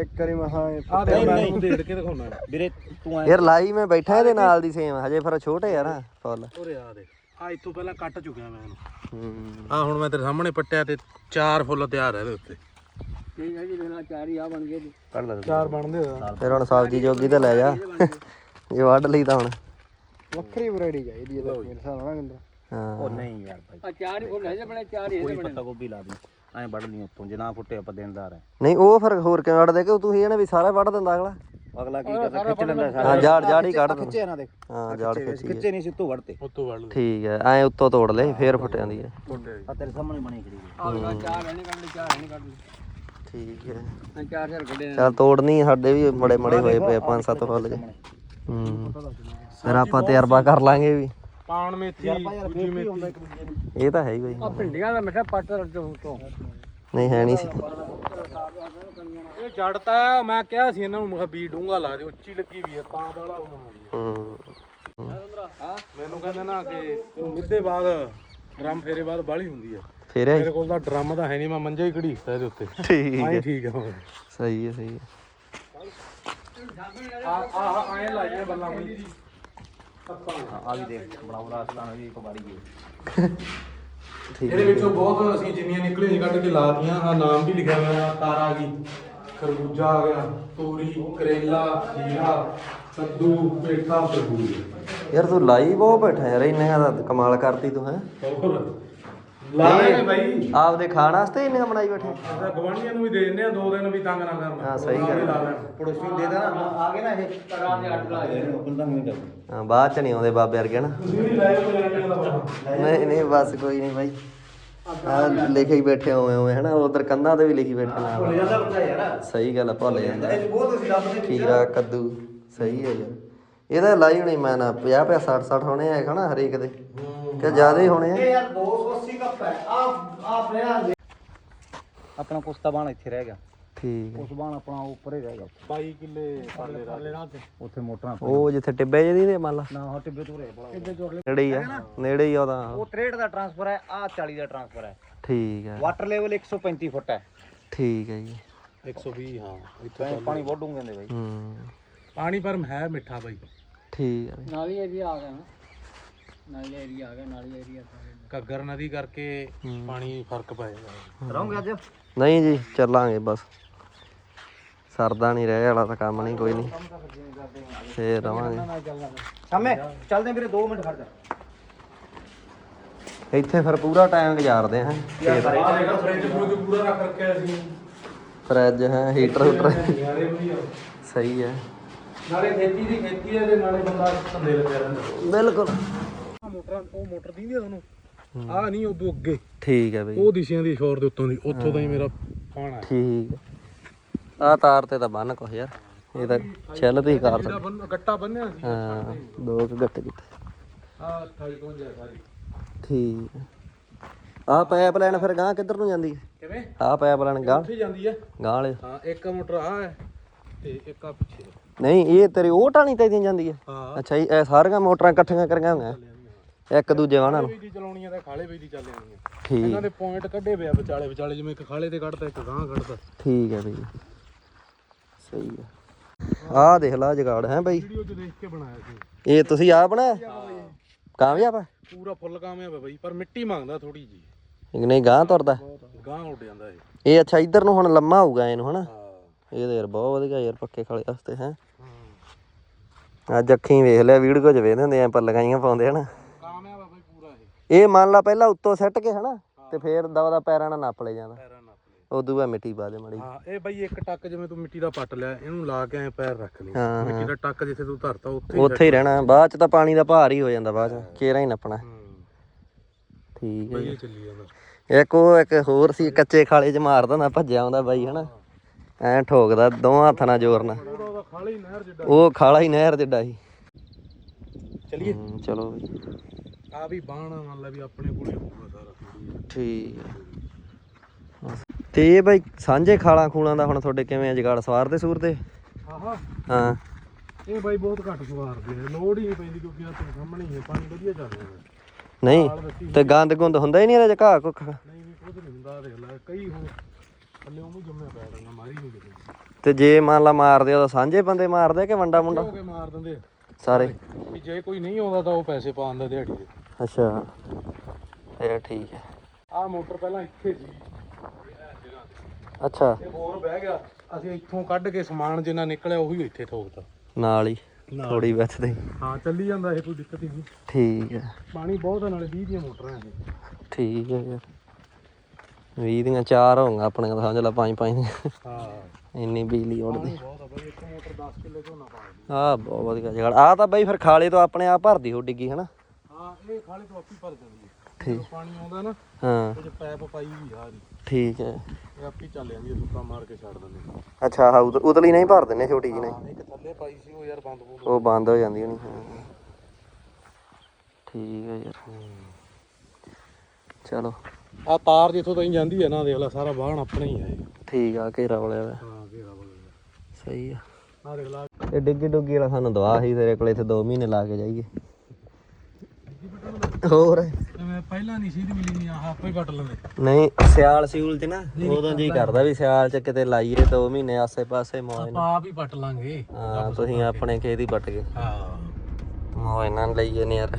ਇੱਕ ਕਰੀ ਮੈਂ ਹਾਂ ਆ ਦੇਖ ਮੈਂ। ਤੁਹਾਨੂੰ ਦੇੜ ਕੇ ਦਿਖਾਉਣਾ।
ਵੀਰੇ ਤੂੰ ਐ
ਯਾਰ ਲਾਈ ਮੈਂ ਬੈਠਾ ਇਹਦੇ ਨਾਲ ਦੀ ਸੇਮ ਹਜੇ ਫਿਰ ਛੋਟੇ ਆ ਨਾ ਫੁੱਲ।
ਉਰੇ ਆ ਦੇ ਆ ਇਤੋਂ ਪਹਿਲਾਂ ਕੱਟ ਚੁੱਕਿਆ ਮੈਂ ਇਹਨੂੰ।
ਹੂੰ।
ਆ ਹੁਣ ਮੈਂ ਤੇਰੇ ਸਾਹਮਣੇ ਪੱਟਿਆ ਤੇ ਚਾਰ ਫੁੱਲ ਤਿਆਰ ਆ ਇਹਦੇ ਉੱਤੇ।
ਠੀਕ ਹੈ ਜੀ ਦੇਖਣਾ ਚਾਰ ਹੀ ਆ ਬਣ ਗਏ ਜੀ।
ਕੱਢ ਲੈ।
ਚਾਰ ਬਣਦੇ ਆ।
ਫਿਰ ਹੁਣ ਸਬਜ਼ੀ ਜੋਗੀ ਤੇ ਲੈ ਜਾ। ਜੇ ਵੱਢ ਲਈ ਤਾਂ ਹੁਣ।
ਵੱਖਰੀ ਵੈਰਾਈਟੀ ਚਾਹੀਦੀ ਹੈ ਮੇਰੇ ਹਿਸਾਬ ਨਾਲ ਕਹਿੰਦਾ
ਉਹ
ਹਾਂ।
ਨਹੀਂ ਯਾਰ ਭਾਈ।
ਆ ਚਾਰ ਹੀ ਫੁੱਲ ਹੈ ਜੇ ਬਣੇ ਚਾਰ ਹੀ
ਕੋਈ ਪੱਤਾ ਗੋਭੀ ਲਾ ਦੀ। ਐ ਵੱਢ ਲਈ ਉੱਤੋਂ ਜੇ ਨਾ ਫੁੱਟੇ ਆਪਾਂ ਦੇਣਦਾਰ ਹੈ
ਨਹੀਂ ਉਹ ਫਿਰ ਹੋਰ ਕਿਵੇਂ ਵੱਢਦੇ? ਕਿ ਤੁਸੀਂ ਇਹਨੇ ਵੀ ਸਾਰਾ ਵੱਢ ਦਿੰਦਾ ਅਗਲਾ।
ਅਗਲਾ ਕੀ ਕਰਦਾ ਖਿੱਚ ਲੈਂਦਾ
ਹਾਂ ਜਾੜ ਜਾੜ ਹੀ ਕੱਢ
ਖਿੱਚੇ ਨਾ ਦੇਖ
ਹਾਂ ਜਾੜ ਖਿੱਚੀ।
ਖਿੱਚੇ ਨਹੀਂ ਸੀ ਉੱਤੋਂ ਵੱਢਤੇ
ਉਤੋਂ ਵੱਢ ਲਓ
ਠੀਕ ਹੈ ਐ ਉੱਤੋਂ ਤੋੜ ਲੈ ਫੇਰ ਫੁੱਟ ਜਾਂਦੀ ਹੈ।
ਆ ਤੇਰੇ ਸਾਹਮਣੇ ਬਣੀ ਖੜੀ
ਆ ਚਾਰ ਨਹੀਂ ਕੱਢ ਲਈ ਚਾਰ ਨਹੀਂ ਕੱਢ ਲਈ।
ਠੀਕ ਹੈ।
ਚਾਰ ਚਾਰ ਕੱਢੇ ਨੇ।
ਚਲ ਤੋੜਨੀ ਸਾਡੇ ਵੀ ਬੜੇ ਮੜੇ ਹੋਏ ਪਏ ਪੰਜ ਸੱਤ ਫੁੱਲ ਜੇ ਹੂੰ ਫਿਰ ਆਪਾਂ ਤਜਰਬਾ ਕਰ ਲਾਂਗੇ ਵੀ।
ਪਾਣ ਮੇਥੀ ਦੂਜੀ ਮੇਥੀ
ਇਹ ਤਾਂ ਹੈ ਹੀ ਬਈ।
ਆ ਭਿੰਡੀਆਂ ਦਾ ਮਿੱਠਾ ਪੱਟ ਰੱਜੋ ਤੋਂ
ਨਹੀਂ ਹੈ ਨਹੀਂ ਸੀ।
ਇਹ ਜੜਤਾ ਮੈਂ ਕਿਹਾ ਸੀ ਇਹਨਾਂ ਨੂੰ ਮੈਂ ਬੀ ਡੂੰਗਾ ਲਾ ਦੇ ਉੱਚੀ ਲੱਗੀ ਵੀ ਆ ਤਾਂ ਬਾਲਾ
ਹੂੰ।
ਮੈਨੂੰ ਕਹਿੰਦੇ ਨਾ ਕਿ ਮਿੱਦੇ ਬਾਅਦ ਡਰਮ ਫੇਰੇ ਬਾਅਦ ਬਾਲੀ ਹੁੰਦੀ ਆ।
ਫੇਰ ਹੈ
ਮੇਰੇ ਕੋਲ ਤਾਂ ਡਰਮ ਤਾਂ ਹੈ ਨਹੀਂ ਮੈਂ ਮੰਜਾ ਹੀ ਘੜੀਤਾ ਇਹਦੇ ਉੱਤੇ।
ਠੀਕ ਹੈ।
ਠੀਕ ਹੁਣ।
ਸਹੀ ਹੈ ਸਹੀ ਹੈ।
ਆ ਆ ਆਏ ਲਾਈਏ ਬੱਲਾ ਮਈ
ਆ ਵੀ ਦੇਖ ਬੜਾ ਬੜਾ ਸਤਾਨ ਵੀ ਇੱਕ ਵਾਰੀ ਗਈ।
ਠੀਕ
ਇਹਦੇ ਵਿੱਚੋਂ ਬਹੁਤ ਅਸੀਂ ਜਿੰਨੀਆਂ ਨਿਕਲੀਆਂ ਕੱਢ ਕੇ ਲਾਤੀਆਂ ਆ ਨਾਮ ਵੀ ਲਿਖਿਆ ਹੋਇਆ ਤਾਰ ਗਈ ਖਰਬੂਜਾ ਆ ਗਿਆ ਤੋਰੀ ਕਰੇਲਾ ਖੀਰਾ ਕੱਦੂ ਪੇਠਾ ਤਰਬੂਜ
ਯਾਰ ਤੂੰ ਲਾਈ ਬਹੁਤ ਬੈਠਾ ਯਾਰ ਇੰਨੇ ਦਾ ਕਮਾਲ ਕਰਤੀ ਤੂੰ ਹੈ?
ਹੋਰ। ਬਾਈ।
ਆਪਦੇ ਖਾਣ ਵਾਸਤੇ ਇੰਨੇ ਬਣਾਈ ਬੈਠੇ?
ਅਸਾਂ ਗਵਾਂਢੀਆਂ ਨੂੰ ਵੀ ਦੇ ਦਿੰਦੇ ਆ ਦੋ ਦਿਨ ਵੀ ਤੰਗ ਨਾ ਕਰਨ।
ਹਾਂ, ਸਹੀ ਗੱਲ।
ਪੜੋਸੀ ਨੂੰ ਦੇ ਦੇਣਾ ਆ ਗਏ ਨਾ ਇਹ
ਕਰਾਂ ਦੇ ਅੱਡ ਲਾ ਦੇ
ਬੰਦਾ ਨਹੀਂ ਕਰ
ਹਾਂ ਬਾਅਦ ਚ ਨਹੀਂ ਆਉਂਦੇ ਬਾਬੇ ਵਰਗੇ ਨਾ।
ਤੁਸੀਂ ਵੀ ਲੈ ਆਓ ਲੈਣੇ ਦਾ ਪਤਾ
ਨਹੀਂ ਨਹੀਂ ਬਸ ਕੋਈ ਨਹੀਂ ਬਾਈ। ਆ ਲਿਖੇ ਹੀ ਬੈਠੇ ਹੋਏ ਹੋਏ ਹਨਾ ਉਧਰ ਕੰਧਾਂ ਤੇ ਵੀ ਲਿਖੀ ਬੈਠੇ ਨਾਲ
ਜਾਂਦਾ ਬੰਦਾ ਯਾਰ।
ਸਹੀ ਗੱਲ ਆ ਭੁੱਲ ਜਾਂਦਾ।
ਇਹ 'ਚ ਬਹੁਤ ਅਸੀਂ ਲੱਭਦੇ
ਖੀਰਾ ਕੱਦੂ ਸਹੀ ਹੈ ਯਾਰ। ਇਹਦਾ ਲਾਈ ਹੋਣੀ ਮੈਂ ਨਾ 50 50 60 60 ਹੋਣੇ ਆ ਹਨਾ ਹਰੇਕ ਦੇ। ਕਿ ਜ਼ਿਆਦਾ ਹੀ ਹੋਣੇ ਆ।
ਇਹ ਯਾਰ 280 ਕੱਪ ਹੈ। ਆ ਆ ਪਿਆ ਆਪਣਾ ਕੁਸਤਾ ਬਾਣ ਇੱਥੇ ਰਹਿ ਗਿਆ।
ਠੀਕ ਹੈ।
ਉਸ ਬਾਣ ਆਪਣਾ ਉੱਪਰ ਹੀ ਰਹਿ ਗਿਆ।
22 ਕਿੱਲੇ ਪਾਲੇ ਰਾਹ ਤੇ।
ਉੱਥੇ ਮੋਟਰਾਂ
ਉਹ ਜਿੱਥੇ ਟਿੱਬੇ ਜਿਹਦੀ ਦੇ ਮੰਨ ਲਾ
ਨਾ ਹਾਂ ਟਿੱਬੇ ਤੋਂ ਰਹਿ ਬੜਾ ਇੱਧਰ ਜੋੜ
ਨੇੜੇ ਹੀ ਆ ਨੇੜੇ ਹੀ ਆ ਉਹਦਾ।
ਉਹ 63 ਦਾ ਟਰਾਂਸਫਰ ਹੈ ਆ 40 ਦਾ ਟਰਾਂਸਫਰ ਹੈ।
ਠੀਕ ਹੈ।
ਵਾਟਰ ਲੈਵਲ 135 ਫੁੱਟ ਹੈ।
ਠੀਕ ਹੈ ਜੀ।
120 ਹਾਂ
ਇੱਥੇ ਪਾਣੀ ਬਹੁਤ ਡੂੰਘੇ ਦੇ ਬਾਈ।
ਹੂੰ।
ਪਾਣੀ ਪਰ ਹੈ ਮਿੱਠਾ ਬਾਈ।
ਠੀਕ ਹੈ।
ਨਾਲੀ ਏਰੀਆ ਆ ਗਿਆ ਨਾ। ਨਾਲੀ ਏਰੀਆ ਆ ਗਿਆ ਨਾਲੀ ਏਰੀਆ
ਘੱਗਰ ਨਦੀ ਕਰਕੇ ਪਾਣੀ ਫ਼ਰਕ ਪੈ ਜਾਂਦਾ।
ਰਹੋਗੇ ਅੱਜ?
ਨਹੀਂ ਜੀ ਚੱਲਾਂਗੇ ਬਸ। ਸਰਦਾ ਨਹੀਂ ਰਹਿ ਵਾਲਾ ਤਾਂ ਕੰਮ ਨਹੀਂ ਕੋਈ ਨਹੀਂ। ਫੇਰ ਰਵਾਂਗੇ
ਸਾਹਮਣੇ ਚੱਲਦੇ ਵੀਰੇ 2 ਮਿੰਟ ਖੜ ਜਾ।
ਇੱਥੇ ਫਿਰ ਪੂਰਾ ਟਾਈਮ ਗੁਜ਼ਾਰਦੇ ਹਾਂ। ਖੇਤ
ਆ ਦੇਖਾ ਫ੍ਰਿਜ ਫ੍ਰਿਜ ਪੂਰਾ ਰੱਖ ਰੱਖਿਆ ਸੀ
ਫਰਿੱਜ ਹੈ ਹੀਟਰ ਹੂਟਰ
ਯਾਰੇ
ਸਹੀ ਹੈ।
ਨਾਲੇ ਖੇਤੀ ਦੀ ਖੇਤੀ ਹੈ ਤੇ ਨਾਲੇ ਬੰਦਾ ਧੰਦੇ ਲੱਗਿਆ ਰਹਿੰਦਾ।
ਬਿਲਕੁਲ।
ਆਹ ਮੋਟਰ ਉਹ ਮੋਟਰ ਦੀ ਆ ਤੁਹਾਨੂੰ? ਆ ਨਹੀਂ ਉਦੋਂ ਅੱਗੇ।
ਠੀਕ ਹੈ ਬਈ।
ਉਹ ਦਿਸ਼ਿਆਂ ਦੀ ਸ਼ੋਰ ਦੇ ਉੱਤੋਂ ਦੀ ਉੱਥੋਂ ਦਾ ਹੀ ਮੇਰਾ ਫੋਨ ਆ
ਠੀਕ ਹੈ। ਆ ਤਾਰ ਤੇ ਤਾਂ ਬੰਨ ਕੁਛ ਯਾਰ। ਇਹ ਤਾਂ ਛਿੱਲ ਤੇ ਹੀ ਕਰ
ਗੱਟਾ ਬੰਨਿਆ ਸੀ।
ਹਾਂ ਦੋ ਕੁ ਗੱਟ ਕੀਤੇ।
ਆ 28 ਤੋਂ ਜਾ ਸਾਰੀ।
ਠੀਕ ਹੈ ਆ। ਪਾਈਪ ਲਾਈਨ ਫਿਰ ਗਾਂ ਕਿੱਧਰ ਨੂੰ ਜਾਂਦੀ ਹੈ?
ਕਿਵੇਂ?
ਆ ਪਾਈਪ ਲਾਈਨ ਗਾਂ
ਉੱਥੇ ਜਾਂਦੀ ਆ
ਗਾਂ ਵਾਲੇ।
ਹਾਂ ਇੱਕ ਮੋਟਰ ਆ ਹੈ ਤੇ ਇੱਕ ਆ ਪਿੱਛੇ।
ਨਹੀਂ ਇਹ ਤੇਰੀ ਉਹ ਟਾਣੀ ਤੇ ਦੀ ਜਾਂਦੀ ਹੈ?
ਹਾਂ।
ਅੱਛਾ ਜੀ ਇਹ ਸਾਰੀਆਂ ਮੋਟਰਾਂ ਇਕੱਠੀਆਂ ਕਰੀਆਂ ਹੋਈਆਂ। ਇੱਕ ਦੂਜੇ ਵਾਹਨਾਂ ਨੂੰ।
ਚਲਾਉਣੀ ਆ ਤੇ ਖਾਲੇ ਵੀ ਦੀ ਚੱਲ ਜਾਣੀ ਆ
ਠੀਕ।
ਇਹਨਾਂ ਦੇ ਪੁਆਇੰਟ ਕੱਢੇ ਪਿਆ ਵਿਚਾਲੇ ਵਿਚਾਲੇ ਜਿਵੇਂ ਇੱਕ ਖਾਲੇ ਤੇ ਕੱਢਦਾ ਇੱਕ ਗਾਂ ਕੱਢਦਾ।
ਠੀਕ ਹੈ ਬਈ। ਸਹੀ ਹੈ ਆਹ ਦੇਖ ਲਾ ਜਗਾੜ ਹੈ ਬਈ?
ਵੀਡੀਓ 'ਚ ਦੇਖ ਕੇ ਬਣਾਇਆ ਸੀ।
ਇਹ ਤੁਸੀਂ ਆਪ ਬਣਾਇਆ? ਕਾਮਯਾਬ ਹੈ
ਪੂਰਾ ਫੁੱਲ ਕਾਮਯਾਬ ਹੈ ਬਈ ਪਰ ਮਿੱਟੀ ਮੰਗਦਾ ਥੋੜੀ ਜੀ
ਨਹੀਂ ਗਾਂ ਤੁਰਦਾ।
ਗਾਂ ਉੱਡ ਜਾਂਦਾ ਇਹ।
ਇਹ ਅੱਛਾ ਇੱਧਰ ਨੂੰ ਹੁਣ ਲੰਮਾ ਹੋਊਗਾ ਇਹਨੂੰ ਹਨਾ? ਇਹ ਤਾਂ ਯਾਰ ਬਹੁਤ ਵਧੀਆ ਯਾਰ ਪੱਕੇ ਖਾਲੇ ਵਾਸਤੇ ਹੈ? ਅੱਜ ਅੱਖੀਂ ਵੇਖ ਲਿਆ ਵੀਡੀਓ 'ਚ ਵੇਖਦੇ ਹੁੰਦੇ ਆ ਪੱਲੀਆਂ ਜਿਹੀਆਂ ਪਾਉਂਦੇ ਹਨਾ?
ਕਾਮਯਾਬ ਹੈ ਬਈ ਪੂਰਾ ਇਹ।
ਇਹ ਮੰਨ ਲਾ ਪਹਿਲਾਂ ਉੱਤੋਂ ਸੱਟ ਕੇ ਹਨਾ? ਤੇ ਫੇਰ ਦਵਾ ਦਾ ਪੈਰਾਂ ਨਾਲ ਨੱਪ ਲੈ ਜਾਂਦਾ।
ਪੈਰਾਂ।
ਉਦੋਂ ਬਾਅਦ ਮਿੱਟੀ ਪਾ ਦੇ ਮੜੀ
ਹਾਂ ਇਹ ਬਈ ਇੱਕ ਟੱਕ ਜਿਵੇਂ ਤੂੰ ਮਿੱਟੀ ਦਾ ਪੱਟ ਲਿਆ ਇਹਨੂੰ ਲਾ ਕੇ ਐ ਪੈਰ ਰੱਖ ਲਈ।
ਹਾਂ,
ਮਿੱਟੀ ਦਾ ਟੱਕ ਜਿੱਥੇ ਤੂੰ ਧਰਤਾ ਉੱਥੇ
ਉੱਥੇ ਹੀ ਰਹਿਣਾ ਬਾਅਦ ਚ ਤਾਂ ਪਾਣੀ ਦਾ ਭਾਰ ਹੀ ਹੋ ਜਾਂਦਾ ਬਾਅਦ ਚ ਕੇਰਾ ਹੀ ਨੱਪਣਾ।
ਹੂੰ।
ਠੀਕ ਹੈ
ਬਈ ਇਹ ਚੱਲੀ ਜਾਂਦਾ।
ਇੱਕ ਉਹ ਇੱਕ ਹੋਰ ਸੀ ਕੱਚੇ ਖਾਲੇ 'ਚ ਮਾਰਦਾ ਹੁੰਦਾ ਭੱਜਿਆ ਆਉਂਦਾ ਬਾਈ ਹਨਾ। ਐਂ ਠੋਕਦਾ ਦੋਵਾਂ ਹੱਥਾਂ ਨਾਲ ਜ਼ੋਰ ਨਾਲ।
ਪੂਰਾ ਉਹਦਾ ਖਾਲੀ ਨਹਿਰ ਜਿੱਡਾ
ਉਹ ਖਾਲਾ ਹੀ ਨਹਿਰ ਜਿੱਡਾ ਸੀ।
ਚਲਿਏ।
ਚਲੋ ਬਈ।
ਆ ਵੀ ਬਾਣ ਮੰਨ ਲੈ ਵੀ ਆਪਣੇ ਕੋਲੇ ਹੋਊਗਾ ਸਾਰਾ।
ਠੀਕ ਹੈ। ਤੇ ਇਹ ਬਾਈ ਸਾਂਝੇ ਖਾਲਾਂ ਖੂਲਾਂ ਦਾ ਹੁਣ ਤੁਹਾਡੇ ਕਿਵੇਂ ਆ ਜਗਾੜ? ਸਵਾਰ ਦੇ ਸੂਰ ਤੇ
ਆਹਾ।
ਹਾਂ।
ਇਹ ਬਾਈ ਬਹੁਤ ਘੱਟ ਸਵਾਰਦੇ ਨੇ ਲੋੜ ਹੀ ਨਹੀਂ ਪੈਂਦੀ ਕਿਉਂਕਿ ਆ ਤੇਰੇ ਸਾਹਮਣੇ ਹੀ ਹੈ ਪਾਣੀ ਵਧੀਆ ਚੱਲ ਰਿਹਾ
ਨਹੀਂ ਤੇ ਗੰਦ ਗੁੰਦ ਹੁੰਦਾ ਹੀ ਨਹੀਂ ਇਹਦੇ ਚ ਘਾਹ ਕੁੱਖ
ਨਹੀਂ ਵੀ ਕੁਝ ਨਹੀਂ ਹੁੰਦਾ ਆਹ ਦੇਖ ਲੈ। ਕਈ ਹੁਣ ਥੱਲੇ ਉਹਨੂੰ ਜੰਮਿਆ ਪੈ ਜਾਂਦਾ ਮਾਰੀ ਨਹੀਂ ਕਿਤੇ।
ਤੇ ਜੇ ਮੰਨ ਲਾ ਮਾਰਦੇ ਆ ਤਾਂ ਸਾਂਝੇ ਬੰਦੇ ਮਾਰਦੇ ਕਿ ਵੰਡਾ ਮੁੰਡਾ?
ਹੋ ਕੇ ਮਾਰ ਦਿੰਦੇ ਆ।
ਸਾਰੇ।
ਵੀ ਜੇ ਕੋਈ ਨਹੀਂ ਆਉਂਦਾ ਤਾਂ ਉਹ ਪੈਸੇ ਪਾ ਦਿੰਦਾ ਦਿਹਾੜੀ ਦੇ।
ਅੱਛਾ। ਇਹ ਠੀਕ ਹੈ।
ਆਹ ਮੋਟਰ ਪਹਿਲਾਂ ਇੱਥੇ ਸੀ।
ਅੱਛਾ।
ਤੇ ਹੋਰ ਬਹਿ ਗਿਆ। ਅਸੀਂ ਇੱਥੋਂ ਕੱਢ ਕੇ ਸਮਾਨ ਜਿੰਨਾ ਨਿਕਲਿਆ ਉਹੀ ਇੱਥੇ ਠੋਕਤਾ
ਨਾਲ ਹੀ ਥੋੜੀ ਵਿੱਚ ਦੇ
ਹਾਂ ਚੱਲੀ ਜਾਂਦਾ ਇਹ ਕੋਈ ਦਿੱਕਤ ਹੀ ਨਹੀਂ।
ਠੀਕ ਹੈ
ਪਾਣੀ ਬਹੁਤ ਆ, ਨਾਲੇ 20 ਦੀਆਂ ਮੋਟਰਾਂ ਇਹ
ਠੀਕ ਹੈ ਯਾਰ। 20 ਦੀਆਂ ਚਾਰ ਹੋਣਗਾ ਆਪਣੇ ਕੋਲ ਸਮਝ ਲਾ ਪੰਜ ਪੰਜ
ਹਾਂ।
ਇੰਨੀ ਬਿਜਲੀ
ਪਾਣੀ ਬਹੁਤ ਆ ਬਈ ਇੱਕ ਮੋਟਰ 10 ਕਿੱਲੇ ਝੋਨਾ ਪਾ ਦਿੰਦੀ।
ਆਹ ਬਹੁਤ ਵਧੀਆ ਜਗੜ ਆ ਤਾਂ ਬਈ ਫਿਰ ਖਾਲੇ ਤੋਂ ਆਪਣੇ ਆਪ ਭਰਦੀ ਹੋ ਡਿੱਗੀ ਹਨਾ?
ਹਾਂ ਇਹ ਖਾਲੀ ਤੋਂ ਆਪੀ ਭਰ ਜਾਂਦੀ ਹੈ।
ਠੀਕ।
ਪਾਣੀ ਆਉਂਦਾ ਨਾ
ਹਾਂ।
ਉਹ ਚ ਪੈਪ ਪਾਈ ਵੀ ਆ ਰਹੀ
ਠੀਕ ਹੈ।
ਇਹ ਆਪੀ ਚੱਲ ਜਾਂਦੀ ਹੈ ਸੁੱਕਾ ਮਾਰ ਕੇ ਛੱਡ ਦਿੰਦੇ
ਅੱਛਾ ਹਾਂ ਉਤ- ਉਤਲੀ ਨਹੀਂ ਭਰ ਦਿੰਨੇ ਛੋਟੀ ਜਿਹੀ ਨਹੀਂ?
ਹਾਂ ਇੱਕ ਥੱਲੇ ਪਾਈ ਸੀ ਉਹ ਯਾਰ ਬੰਦ ਬੂੰਦ
ਉਹ ਬੰਦ ਹੋ ਜਾਂਦੀ ਹੋਣੀ ਹਾਂ। ਠੀਕ ਹੈ ਯਾਰ। ਚਲੋ।
ਆ ਤਾਰ ਜਿੱਥੋਂ ਤਾਈਂ ਜਾਂਦੀ ਹੈ ਨਾ ਦੇਖ ਲੈ ਸਾਰਾ ਬਾਹਣ ਆਪਣਾ ਹੀ ਹੈ।
ਠੀਕ ਆ ਘੇਰਾ ਵਾਲਿਆ ਵਾ।
ਹਾਂ ਘੇਰਾ ਬੋਲ
ਸਹੀ ਆ।
ਆ ਦੇਖ ਲੈ।
ਇਹ ਡਿੱਗੀ ਡੁੱਗੀ ਵਾਲਾ ਸਾਨੂੰ ਦਵਾ ਸੀ ਤੇਰੇ ਕੋਲ ਇੱਥੇ 2 ਮਹੀਨੇ ਲਾ ਕੇ ਜਾਈਏ। ਹੋਰ।
ਪਹਿਲਾਂ ਨਹੀਂ ਸੀ ਦੀ ਮਿਲੀ ਨਹੀਂ ਆਹ ਆਪੇ ਕੱਟ ਲੈਂਦੇ।
ਨਹੀਂ ਸਿਆਲ ਸਿਊਲ ਚ ਨਾ ਉਦੋਂ ਜੀ ਕਰਦਾ ਵੀ ਸਿਆਲ ਚ ਕਿਤੇ ਲਾਈਏ 2 ਮਹੀਨੇ ਆਸੇ ਪਾਸੇ ਮੌਜ ਨਾਲ
ਆਪਾਂ ਆਪ ਹੀ ਪੱਟ ਲਾਂਗੇ।
ਹਾਂ ਤੁਸੀਂ ਆਪਣੇ ਖੇਤ ਹੀ ਪੱਟ ਗਏ।
ਹਾਂ।
ਮੌਜ ਨਾਲ ਲਈਏ ਨੇ ਯਾਰ।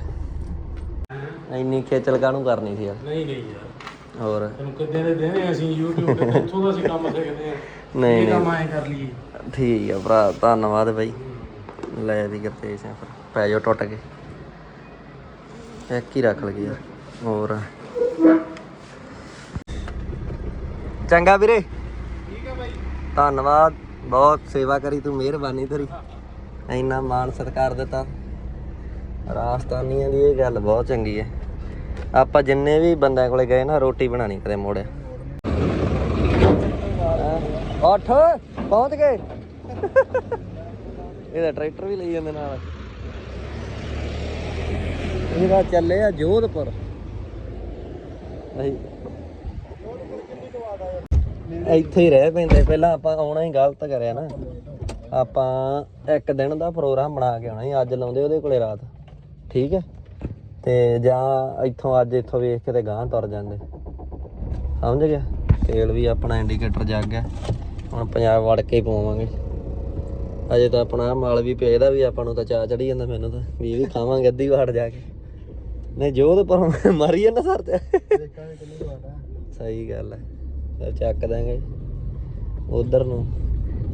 ਇੰਨੀ ਖੇਚਲ ਕਾਹਨੂੰ ਕਰਨੀ ਸੀ ਯਾਰ?
ਨਹੀਂ ਨਹੀਂ ਯਾਰ।
ਹੋਰ?
ਤੈਨੂੰ ਕਿੱਦਾਂ ਦੇ ਦੇਣੇ ਅਸੀਂ YouTube ਤੇ? ਇੱਥੋਂ ਦਾ ਅਸੀਂ ਕੰਮ ਸਿੱਖਦੇ ਆ।
ਨਹੀਂ
ਇਹ ਕੰਮ ਐ ਕਰ ਲਈਏ।
ਠੀਕ ਆ ਭਰਾ ਧੰਨਵਾਦ ਬਾਈ। ਲੈ ਦੀ ਕਰਤੇ ਫਿਰ ਪੈ ਜਾਓ ਟੁੱਟ ਕੇ ਇੱਕ ਹੀ ਰੱਖ ਲਗੇ ਯਾਰ ਹੋਰ। ਚੰਗਾ ਵੀਰੇ।
ਠੀਕ ਹੈ ਬਾਈ।
ਧੰਨਵਾਦ। ਬਹੁਤ ਸੇਵਾ ਕਰੀ ਤੂੰ ਮਿਹਰਬਾਨੀ ਤੇਰੀ। ਇੰਨਾ ਮਾਣ ਸਤਿਕਾਰ ਦਿੱਤਾ। ਰਾਜਸਥਾਨੀਆਂ ਦੀ ਇਹ ਗੱਲ ਬਹੁਤ ਚੰਗੀ ਹੈ। ਆਪਾਂ ਜਿੰਨੇ ਵੀ ਬੰਦਿਆਂ ਕੋਲੇ ਗਏ ਨਾ ਰੋਟੀ ਬਣਾਣੀ ਕਦੇ ਮੋੜਿਆ? ਉੱਠ। ਪਹੁੰਚ ਗਏ। ਇਹਦਾ ਟਰੈਕਟਰ ਵੀ ਲਈ ਜਾਂਦੇ ਨਾਲ। ਇਹਦਾ ਚੱਲੇ ਆ ਜੋਧਪੁਰ। ਅਸੀਂ ਇੱਥੇ ਹੀ ਰਹਿ ਪੈਂਦੇ। ਪਹਿਲਾਂ ਆਪਾਂ ਆਉਣਾ ਹੀ ਗਲਤ ਕਰਿਆ ਨਾ। ਆਪਾਂ ਇੱਕ ਦਿਨ ਦਾ ਪ੍ਰੋਗਰਾਮ ਬਣਾ ਕੇ ਆਉਣਾ ਸੀ। ਅੱਜ ਲਾਉਂਦੇ ਉਹਦੇ ਕੋਲੇ ਰਾਤ। ਠੀਕ ਹੈ? ਤੇ ਜਾਂ ਇੱਥੋਂ ਅੱਜ ਇੱਥੋਂ ਵੇਖ ਕੇ ਤੇ ਗਾਂਹ ਤੁਰ ਜਾਂਦੇ। ਸਮਝ ਗਿਆ? ਤੇਲ ਵੀ ਆਪਣਾ ਇੰਡੀਕੇਟਰ ਜਗ ਗਿਆ ਹੁਣ ਪੰਜਾਬ ਵੜ ਕੇ ਪਾਵਾਂਗੇ ਅਜੇ ਤਾਂ ਆਪਣਾ ਆਹ ਮਾਲ ਵੀ ਪਿਆ। ਇਹਦਾ ਵੀ ਆਪਾਂ ਨੂੰ ਤਾਂ ਚਾਹ ਚੜੀ ਜਾਂਦਾ ਮੈਨੂੰ ਤਾਂ। ਵੀ ਵੀ ਖਾਵਾਂਗੇ ਅੱਧੀ ਵਾਰ ਜਾ ਕੇ। ਨਹੀਂ ਜੋਧ ਪਰ ਮਾਰੀ ਜਾਂਦਾ ਸਰ ਤੇ। ਸਹੀ ਗੱਲ ਹੈ ਫਿਰ ਚੱਕ ਦਾਂਗੇ ਉਧਰ ਨੂੰ।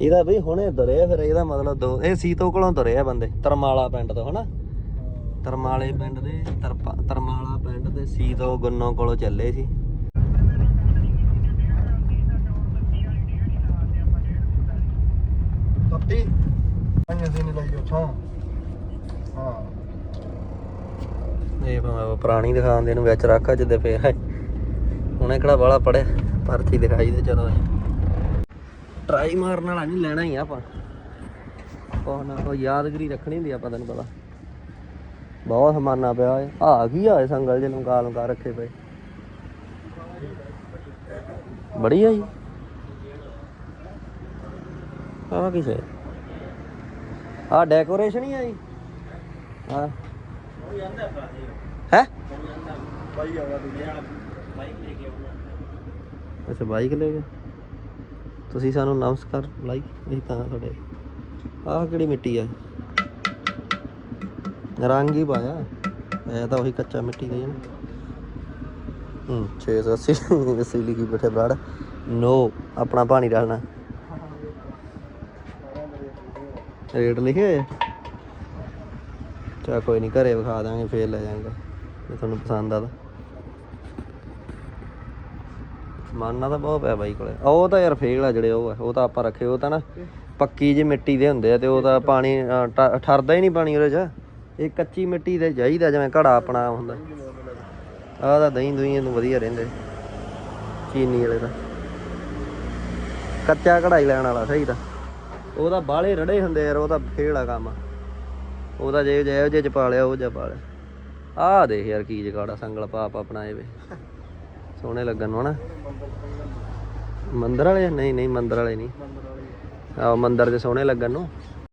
ਇਹਦਾ ਵੀ ਹੁਣੇ ਤੁਰੇ ਫਿਰ ਇਹਦਾ ਮਤਲਬ ਦੋ ਇਹ ਸੀਤੋ ਕੋਲੋਂ ਤੁਰੇ ਆ ਬੰਦੇ ਤਰਮਾਲਾ ਪਿੰਡ ਤੋਂ ਹਨਾ? ਤਰਮਾਲੇ ਪਿੰਡ ਦੇ ਤਰਮਾਲਾ ਪਿੰਡ ਦੇ ਸੀਤੋ ਗੁੰਨੋ ਕੋਲੋਂ ਚੱਲੇ ਸੀ।
ਤੱਤੀ। ਅੰਨੇ ਸੀ ਨਹੀਂ ਲਈ ਉੱਥੋਂ। ਹਾਂ।
ਇਹ ਪੁਰਾਣੀ ਦਿਖਾਉਂਦੇ ਨੂੰ ਵਿੱਚ ਰੱਖ ਜਿੱਦੇ ਫੇਰ ਹੈ ਹੁਣੇ ਕਿਹੜਾ ਵਾਲਾ ਪੜਿਆ, ਪਰਚੀ ਦਿਖਾਈ ਦੇ ਚਲੋ ਟਰਾਈ ਮਾਰਨ ਵਾਲਾ ਨਹੀਂ, ਲੈਣਾ ਹੀ ਆਪਾਂ। ਉਹ ਨਾ ਉਹ ਯਾਦਗਰੀ ਰੱਖਣੀ ਹੁੰਦੀ ਆਪਾਂ, ਤੈਨੂੰ ਪਤਾ। ਬਹੁਤ ਹਮਾਨਾ ਪਿਆ ਏ ਆ ਕੀ ਆ ਸੰਗਲ ਜਿਹਨੂੰ ਲੰਕਾ ਲੰਕਾ ਰੱਖੇ ਪਏ। ਬੜੀਆ ਜੀ। ਆ ਕੀ ਹੈ ਆ ਡੈਕੋਰੇਸ਼ਨ ਹੀ ਆ ਜੀ। ਹਾਂ। ਹੈ?
ਬਾਈ ਆਵਾ ਤੂੰ
ਅੱਛਾ ਬਾਈਕ ਲੈ ਗਏ ਤੁਸੀਂ ਸਾਨੂੰ ਨਮਸਕਾਰ ਲਾਈਕ ਨਹੀਂ ਤਾਂ ਤੁਹਾਡੇ। ਆਹ ਕਿਹੜੀ ਮਿੱਟੀ ਆ? ਰੰਗ ਹੀ ਪਾਇਆ। ਐ ਤਾਂ ਉਹੀ ਕੱਚਾ ਮਿੱਟੀ ਦਾ ਹੀ ਨਾ। ਹੂੰ 680 ਅੱਸੀ ਲਿਖੀ ਬੈਠੇ ਬਰਾੜ। ਨੋ, ਆਪਣਾ ਪਾਣੀ ਡਾਲਣਾ। ਰੇਟ ਲਿਖਿਆ ਹੋਇਆ ਚਾ ਕੋਈ ਨਹੀਂ ਘਰੇ ਵਿਖਾ ਦਾਂਗੇ ਫੇਰ ਲੈ ਜਾਾਂਗੇ ਜੇ ਤੁਹਾਨੂੰ ਪਸੰਦ ਆ ਤਾਂ। ਮਾਨਾ ਤਾਂ ਬਹੁਤ ਪਿਆ ਬਾਈ ਕੋਲੇ। ਉਹ ਤਾਂ ਯਾਰ ਫੇਲ ਆ ਜਿਹੜੇ ਉਹ ਆ ਉਹ ਤਾਂ ਆਪਾਂ ਰੱਖੇ ਉਹ ਤਾਂ ਨਾ ਪੱਕੀ ਜਿਹੀ ਮਿੱਟੀ ਦੇ ਹੁੰਦੇ ਆ ਤੇ ਉਹ ਤਾਂ ਪਾਣੀ ਅ, ਟ- ਠਰਦਾ ਹੀ ਨਹੀਂ ਪਾਣੀ ਉਹਦੇ ਚ। ਇਹ ਕੱਚੀ ਮਿੱਟੀ ਦੇ ਚਾਹੀਦਾ ਜਿਵੇਂ ਘੜਾ ਆਪਣਾ ਹੁੰਦਾ। ਆਹ ਤਾਂ ਦਹੀਂ ਦੁਹੀਂ ਨੂੰ ਵਧੀਆ ਰਹਿੰਦੇ। ਚੀਨੀ ਵਾਲੇ ਦਾ ਕੱਚਾ ਕਢਾਈ ਲੈਣ ਵਾਲਾ ਸਹੀ ਤਾਂ। ਉਹਦਾ ਬਾਲੇ ਰੜੇ ਹੁੰਦੇ ਯਾਰ ਉਹ ਤਾਂ ਫੇਲ ਆ ਕੰਮ। ਉਹਦਾ ਜੇ ਜੇ ਜੇ ਚ ਪਾ ਲਿਆ, ਉਹ ਜਿਹਾ ਪਾ ਲਿਆ। ਆਹ ਦੇਖ ਯਾਰ ਕੀ ਜਗਾੜਾ ਸੰਗਲ ਪਾਪ ਆਪਣਾ ਵੇ। ਸੋਹਣੇ ਲੱਗਣ ਨੂੰ ਹਨਾ। ਮੰਦਰ ਵਾਲੇ ਨਹੀਂ ਨਹੀਂ, ਮੰਦਰ ਵਾਲੇ ਨਹੀਂ। ਆਹ, ਮੰਦਰ ਦੇ ਸੋਹਣੇ ਲੱਗਣ ਨੂੰ।